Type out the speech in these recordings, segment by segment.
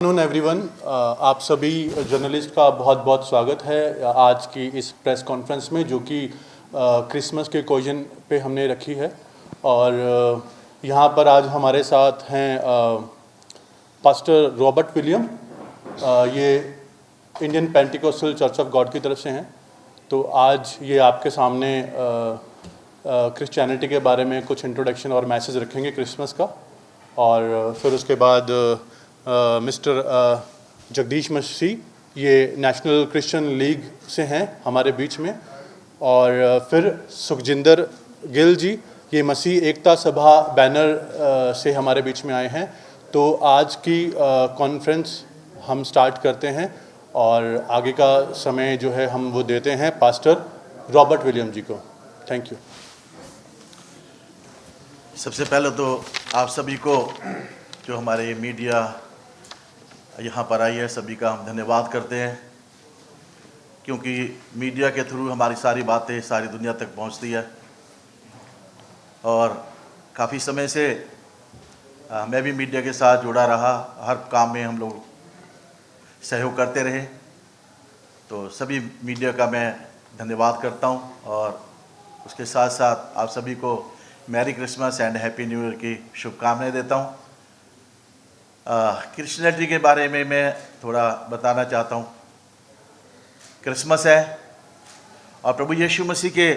Afternoon everyone Uh, आप सभी journalist का बहुत बहुत स्वागत है uh, आज की इस प्रेस कॉन्फ्रेंस में जो कि क्रिसमस के कोजन पे हमने रखी है। और uh, यहाँ पर आज हमारे साथ हैं पास्टर रॉबर्ट विलियम uh, ये Indian Pentecostal church of God की तरफ़ से हैं। तो आज ये आपके सामने क्रिश्चियनिटी के बारे में कुछ इंट्रोडक्शन और मैसेज रखेंगे क्रिसमस का। और uh, फिर उसके बाद uh, मिस्टर जगदीश मसीह ये नेशनल क्रिश्चियन लीग से हैं हमारे बीच में। और फिर सुखजिंदर गिल जी, ये मसीह एकता सभा बैनर से हमारे बीच में आए हैं। तो आज की कॉन्फ्रेंस हम स्टार्ट करते हैं और आगे का समय जो है हम वो देते हैं पास्टर रॉबर्ट विलियम जी को। थैंक यू सबसे पहले तो आप सभी को जो हमारे मीडिया यहाँ पर आई है सभी का हम धन्यवाद करते हैं, क्योंकि मीडिया के थ्रू हमारी सारी बातें सारी दुनिया तक पहुँचती है। और काफ़ी समय से मैं भी मीडिया के साथ जुड़ा रहा, हर काम में हम लोग सहयोग करते रहे। तो सभी मीडिया का मैं धन्यवाद करता हूँ, और उसके साथ साथ आप सभी को merry Christmas and happy new year की शुभकामनाएँ देता हूँ। क्रिश्चियनिटी के बारे में मैं थोड़ा बताना चाहता हूँ। क्रिसमस है और प्रभु यीशु मसीह के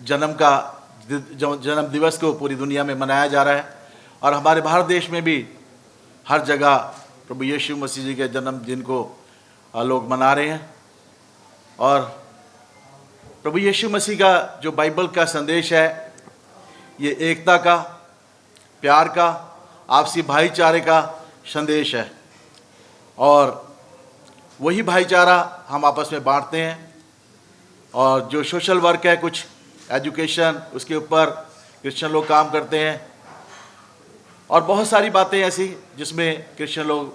जन्म का जन्म दिवस को पूरी दुनिया में मनाया जा रहा है और हमारे भारत देश में भी हर जगह प्रभु यीशु मसीह जी के जन्मदिन को लोग मना रहे हैं। और प्रभु यीशु मसीह का जो बाइबल का संदेश है, ये एकता का, प्यार का आपसी भाईचारे का संदेश है। और वही भाईचारा हम आपस में बांटते हैं। और जो सोशल वर्क है, कुछ एजुकेशन, उसके ऊपर क्रिश्चियन लोग काम करते हैं। और बहुत सारी बातें ऐसी जिसमें क्रिश्चियन लोग,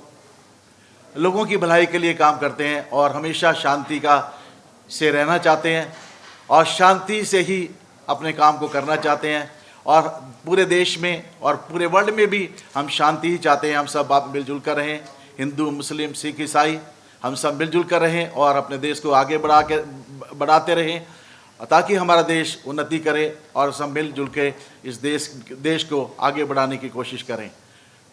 लोगों की भलाई के लिए काम करते हैं और हमेशा शांति का से रहना चाहते हैं और शांति से ही अपने काम को करना चाहते हैं। और पूरे देश में और पूरे वर्ल्ड में भी हम शांति ही चाहते हैं। हम सब आप मिलजुल कर रहें। हिंदू, मुस्लिम, सिख, ईसाई, हम सब मिलजुल कर रहें और अपने देश को आगे बढ़ा के, बढ़ाते रहें ताकि हमारा देश उन्नति करे और सब मिलजुल के इस देश देश को आगे बढ़ाने की कोशिश करें।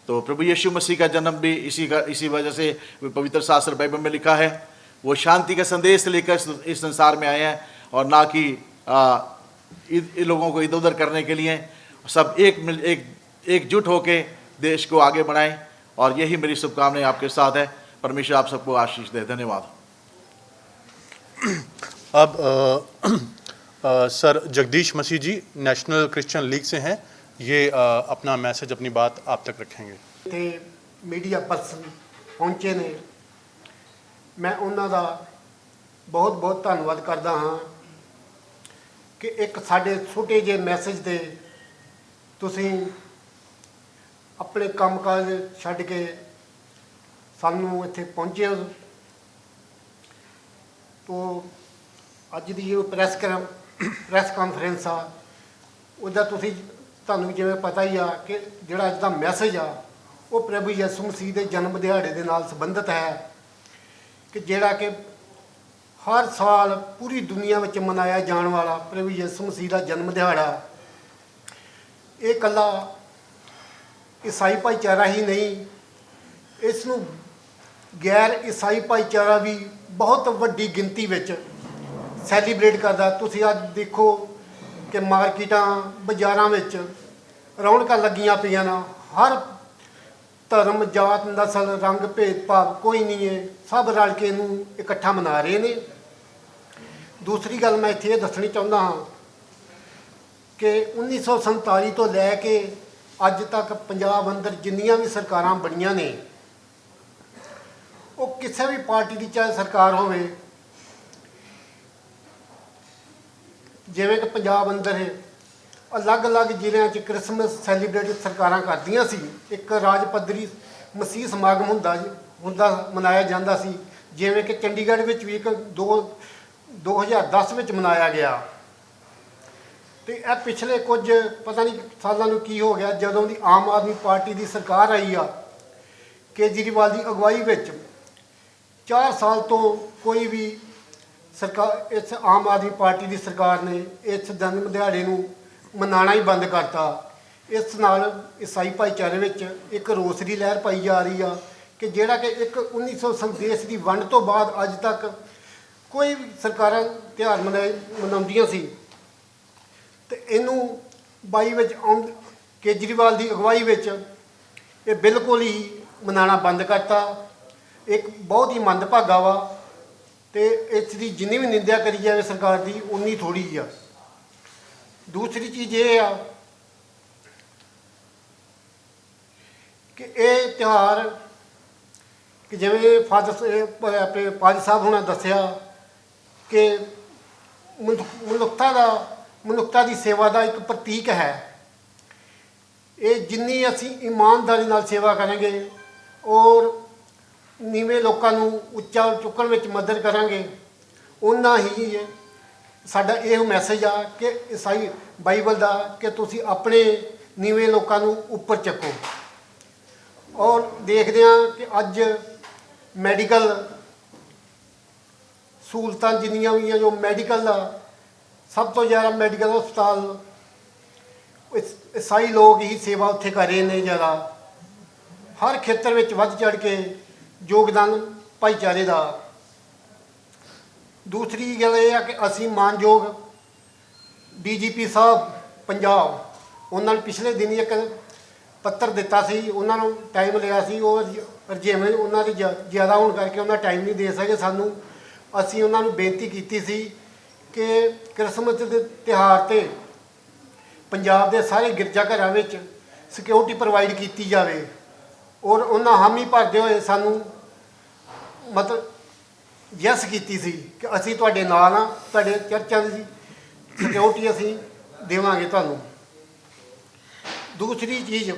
तो प्रभु यीशु मसीह का जन्म भी इसी का, इसी वजह से पवित्र शास्त्र बाइबल में लिखा है। वो शांति का संदेश लेकर इस- संसार में आए हैं और ना कि इन इन लोगों को इधर उधर करने के लिए सब एक मिल एक एकजुट होके देश को आगे बढ़ाएं और यही मेरी शुभकामनाएं आपके साथ है परमेश्वर आप सबको आशीष दे धन्यवाद अब अ, अ, sir Jagdish Masih ji national Christian league से हैं ये अ, अपना मैसेज अपनी बात आप तक रखेंगे ਤੇ ਮੀਡੀਆ ਪਰਸਨ ਪਹੁੰਚੇ ਨੇ ਮੈਂ ਉਹਨਾਂ ਦਾ ਬਹੁਤ ਬਹੁਤ ਧੰਨਵਾਦ ਕਰਦਾ ਹਾਂ ਕਿ ਇੱਕ ਸਾਡੇ ਛੋਟੇ ਜਿਹੇ ਮੈਸੇਜ ਤੇ ਤੁਸੀਂ ਆਪਣੇ ਕੰਮਕਾਜ ਛੱਡ ਕੇ ਸਾਨੂੰ ਇੱਥੇ ਪਹੁੰਚੇ ਹੋ। ਤੋ ਅੱਜ ਦੀ ਇਹ ਪ੍ਰੈਸ ਪ੍ਰੈਸ ਕਾਨਫਰੰਸ ਆ, ਉਹਦਾ ਤੁਸੀਂ ਤੁਹਾਨੂੰ ਜਿਵੇਂ ਪਤਾ ਹੀ ਆ ਕਿ ਜਿਹੜਾ ਅੱਜ ਦਾ ਮੈਸੇਜ ਆ, ਉਹ ਪ੍ਰਭੂ ਯਿਸੂ ਮਸੀਹ ਦੇ ਜਨਮ ਦਿਹਾੜੇ ਦੇ ਨਾਲ ਸੰਬੰਧਿਤ ਹੈ ਕਿ ਜਿਹੜਾ ਕਿ ਹਰ ਸਾਲ ਪੂਰੀ ਦੁਨੀਆ ਵਿੱਚ ਮਨਾਇਆ ਜਾਣ ਵਾਲਾ ਪ੍ਰਭੂ ਯਿਸੂ ਮਸੀਹ ਦਾ ਜਨਮ ਦਿਹਾੜਾ। ਇਹ ਇਕੱਲਾ ਈਸਾਈ ਭਾਈਚਾਰਾ ਹੀ ਨਹੀਂ, ਇਸ ਨੂੰ ਗੈਰ ਈਸਾਈ ਭਾਈਚਾਰਾ ਵੀ ਬਹੁਤ ਵੱਡੀ ਗਿਣਤੀ ਵਿੱਚ ਸੈਲੀਬ੍ਰੇਟ ਕਰਦਾ। ਤੁਸੀਂ ਅੱਜ ਦੇਖੋ ਕਿ ਮਾਰਕੀਟਾਂ ਬਾਜ਼ਾਰਾਂ ਵਿੱਚ ਰੌਣਕਾਂ ਲੱਗੀਆਂ ਪਈਆਂ ਨੇ। ਹਰ ਧਰਮ, ਜਾਤ, ਨਸਲ, ਰੰਗ, ਭੇਦਭਾਵ ਕੋਈ ਨਹੀਂ ਹੈ। ਸਭ ਰਲ ਕੇ ਇਹਨੂੰ ਇਕੱਠਾ ਮਨਾ ਰਹੇ ਨੇ। ਦੂਸਰੀ ਗੱਲ ਮੈਂ ਇੱਥੇ ਇਹ ਦੱਸਣੀ ਚਾਹੁੰਦਾ ਹਾਂ ਕਿ 1947 ਤੋਂ ਲੈ ਕੇ ਅੱਜ ਤੱਕ ਪੰਜਾਬ ਅੰਦਰ ਜਿੰਨੀਆਂ ਵੀ ਸਰਕਾਰਾਂ ਬਣੀਆਂ ਨੇ, ਉਹ ਕਿਸੇ ਵੀ ਪਾਰਟੀ ਦੀ ਚਾਹੇ ਸਰਕਾਰ ਹੋਵੇ, ਜਿਵੇਂ ਕਿ ਪੰਜਾਬ ਅੰਦਰ ਅਲੱਗ-ਅਲੱਗ ਜ਼ਿਲ੍ਹਿਆਂ 'ਚ ਕ੍ਰਿਸਮਸ ਸੈਲੀਬ੍ਰੇਟ ਸਰਕਾਰਾਂ ਕਰਦੀਆਂ ਸੀ, ਇੱਕ ਰਾਜ ਪੱਧਰੀ ਮਸੀਹ ਸਮਾਗਮ ਹੁੰਦਾ ਹੁੰਦਾ ਮਨਾਇਆ ਜਾਂਦਾ ਸੀ, ਜਿਵੇਂ ਕਿ ਚੰਡੀਗੜ੍ਹ ਵਿੱਚ ਵੀ ਇੱਕ ਦੋ 2010 ਵਿੱਚ ਮਨਾਇਆ ਗਿਆ। ਤੇ ਇਹ ਪਿਛਲੇ ਕੁਝ ਪਤਾ ਨਹੀਂ ਸਾਲਾਂ ਨੂੰ ਕੀ ਹੋ ਗਿਆ, ਜਦੋਂ ਦੀ ਆਮ ਆਦਮੀ ਪਾਰਟੀ ਦੀ ਸਰਕਾਰ ਆਈ ਆ, ਕੇਜਰੀਵਾਲ ਦੀ ਅਗਵਾਈ ਵਿੱਚ 4 ਸਾਲ ਤੋਂ ਕੋਈ ਵੀ ਸਰਕਾਰ, ਇਸ ਆਮ ਆਦਮੀ ਪਾਰਟੀ ਦੀ ਸਰਕਾਰ ਨੇ ਇਸ ਜਨਮ ਦਿਹਾੜੇ ਨੂੰ ਮਨਾਉਣਾ ਹੀ ਬੰਦ ਕਰਤਾ। ਇਸ ਨਾਲ ਈਸਾਈ ਭਾਈਚਾਰੇ ਵਿੱਚ ਇੱਕ ਰੋਸ ਦੀ ਲਹਿਰ ਪਾਈ ਜਾ ਰਹੀ ਆ ਕਿ ਜਿਹੜਾ ਕਿ ਇੱਕ 1947 ਦੀ ਵੰਡ ਤੋਂ ਬਾਅਦ ਅੱਜ ਤੱਕ ਕੋਈ ਵੀ ਸਰਕਾਰਾਂ ਤਿਉਹਾਰ ਮਨਾਏ ਮਨਾਉਂਦੀਆਂ ਸੀ। ਤੇ ਇਹਨੂੰ 22 ਵਿੱਚ ਆਉਣ, ਕੇਜਰੀਵਾਲ ਦੀ ਅਗਵਾਈ ਵਿੱਚ ਇਹ ਬਿਲਕੁਲ ਹੀ ਮਨਾਉਣਾ ਬੰਦ ਕਰਤਾ। ਇੱਕ ਬਹੁਤ ਹੀ ਮੰਦਭਾਗਾ ਵਾ। ਤੇ ਇਸ ਦੀ ਜਿੰਨੀ ਵੀ ਨਿੰਦਿਆ ਕਰੀ ਜਾਵੇ ਸਰਕਾਰ ਦੀ, ਉਨੀ ਥੋੜੀ ਆ। ਦੂਸਰੀ ਚੀਜ਼ ਇਹ ਆ ਕਿ ਇਹ ਤਿਉਹਾਰ ਕਿ ਜਿਵੇਂ ਫਾਦਰ ਆਪਣੇ ਪਾਜ ਸਾਹਿਬ ਹੁਣਾਂ ਦੱਸਿਆ ਕਿ ਮਨੁ- ਮਨੁੱਖਤਾ ਦਾ, ਮਨੁੱਖਤਾ ਦੀ ਸੇਵਾ ਦਾ ਇੱਕ ਪ੍ਰਤੀਕ ਹੈ। ਇਹ ਜਿੰਨੀ ਅਸੀਂ ਇਮਾਨਦਾਰੀ ਨਾਲ ਸੇਵਾ ਕਰਾਂਗੇ, ਔਰ ਨੀਵੇਂ ਲੋਕਾਂ ਨੂੰ ਉੱਚਾ ਚੁੱਕਣ ਵਿੱਚ ਮਦਦ ਕਰਾਂਗੇ ਉਨਾ ਹੀ ਸਾਡਾ ਇਹ ਮੈਸੇਜ ਆ ਕਿ ਈਸਾਈ ਬਾਈਬਲ ਦਾ ਕਿ ਤੁਸੀਂ ਆਪਣੇ ਨੀਵੇਂ ਲੋਕਾਂ ਨੂੰ ਉੱਪਰ ਚੱਕੋ। ਔਰ ਦੇਖਦੇ ਹਾਂ ਕਿ ਅੱਜ ਮੈਡੀਕਲ ਸਹੂਲਤਾਂ ਜਿੰਨੀਆਂ ਵੀ ਆ ਜੋ ਮੈਡੀਕਲ ਦਾ, ਸਭ ਤੋਂ ਜ਼ਿਆਦਾ ਮੈਡੀਕਲ ਹਸਪਤਾਲ, ਇਸ- ਈਸਾਈ ਲੋਕ ਹੀ ਸੇਵਾ ਉੱਥੇ ਕਰ ਰਹੇ ਨੇ ਜ਼ਿਆਦਾ। ਹਰ ਖੇਤਰ ਵਿੱਚ ਵੱਧ ਚੜ ਕੇ ਯੋਗਦਾਨ ਭਾਈਚਾਰੇ ਦਾ। ਦੂਸਰੀ ਗੱਲ ਇਹ ਆ ਕਿ ਅਸੀਂ ਮਾਨਯੋਗ ਡੀਜੀਪੀ ਸਾਹਿਬ ਪੰਜਾਬ, ਉਹਨਾਂ ਨੇ ਪਿਛਲੇ ਦਿਨ ਇੱਕ ਪੱਤਰ ਦਿੱਤਾ ਸੀ, ਉਹਨਾਂ ਨੂੰ ਟਾਈਮ ਲਿਆ ਸੀ, ਉਹ ਜਿਵੇਂ ਉਹਨਾਂ ਦੀ ਜ਼ਿਆ- ਜ਼ਿਆਦਾ ਹੋਣ ਕਰਕੇ ਉਹਨਾਂ ਟਾਈਮ ਨਹੀਂ ਦੇ ਸਕੇ ਸਾਨੂੰ। ਅਸੀਂ ਉਹਨਾਂ ਨੂੰ ਬੇਨਤੀ ਕੀਤੀ ਸੀ ਕਿ ਕ੍ਰਿਸਮਸ ਦੇ ਤਿਉਹਾਰ ਤੇ ਪੰਜਾਬ ਦੇ ਸਾਰੇ ਗਿਰਜਾ ਘਰਾਂ ਵਿੱਚ ਸਿਕਿਉਰਿਟੀ ਪ੍ਰੋਵਾਈਡ ਕੀਤੀ ਜਾਵੇ ਔਰ ਉਹਨਾਂ ਹਾਮੀ ਭਰਦੇ ਹੋਏ ਸਾਨੂੰ ਮਤਲਬ ਯੈਸ ਕੀਤੀ ਸੀ ਕਿ ਅਸੀਂ ਤੁਹਾਡੇ ਨਾਲ ਆ ਤੁਹਾਡੇ ਚਰਚਾਂ ਦੀ ਸਿਕਿਉਰਿਟੀ ਅਸੀਂ ਦੇਵਾਂਗੇ ਤੁਹਾਨੂੰ। ਦੂਸਰੀ ਚੀਜ਼,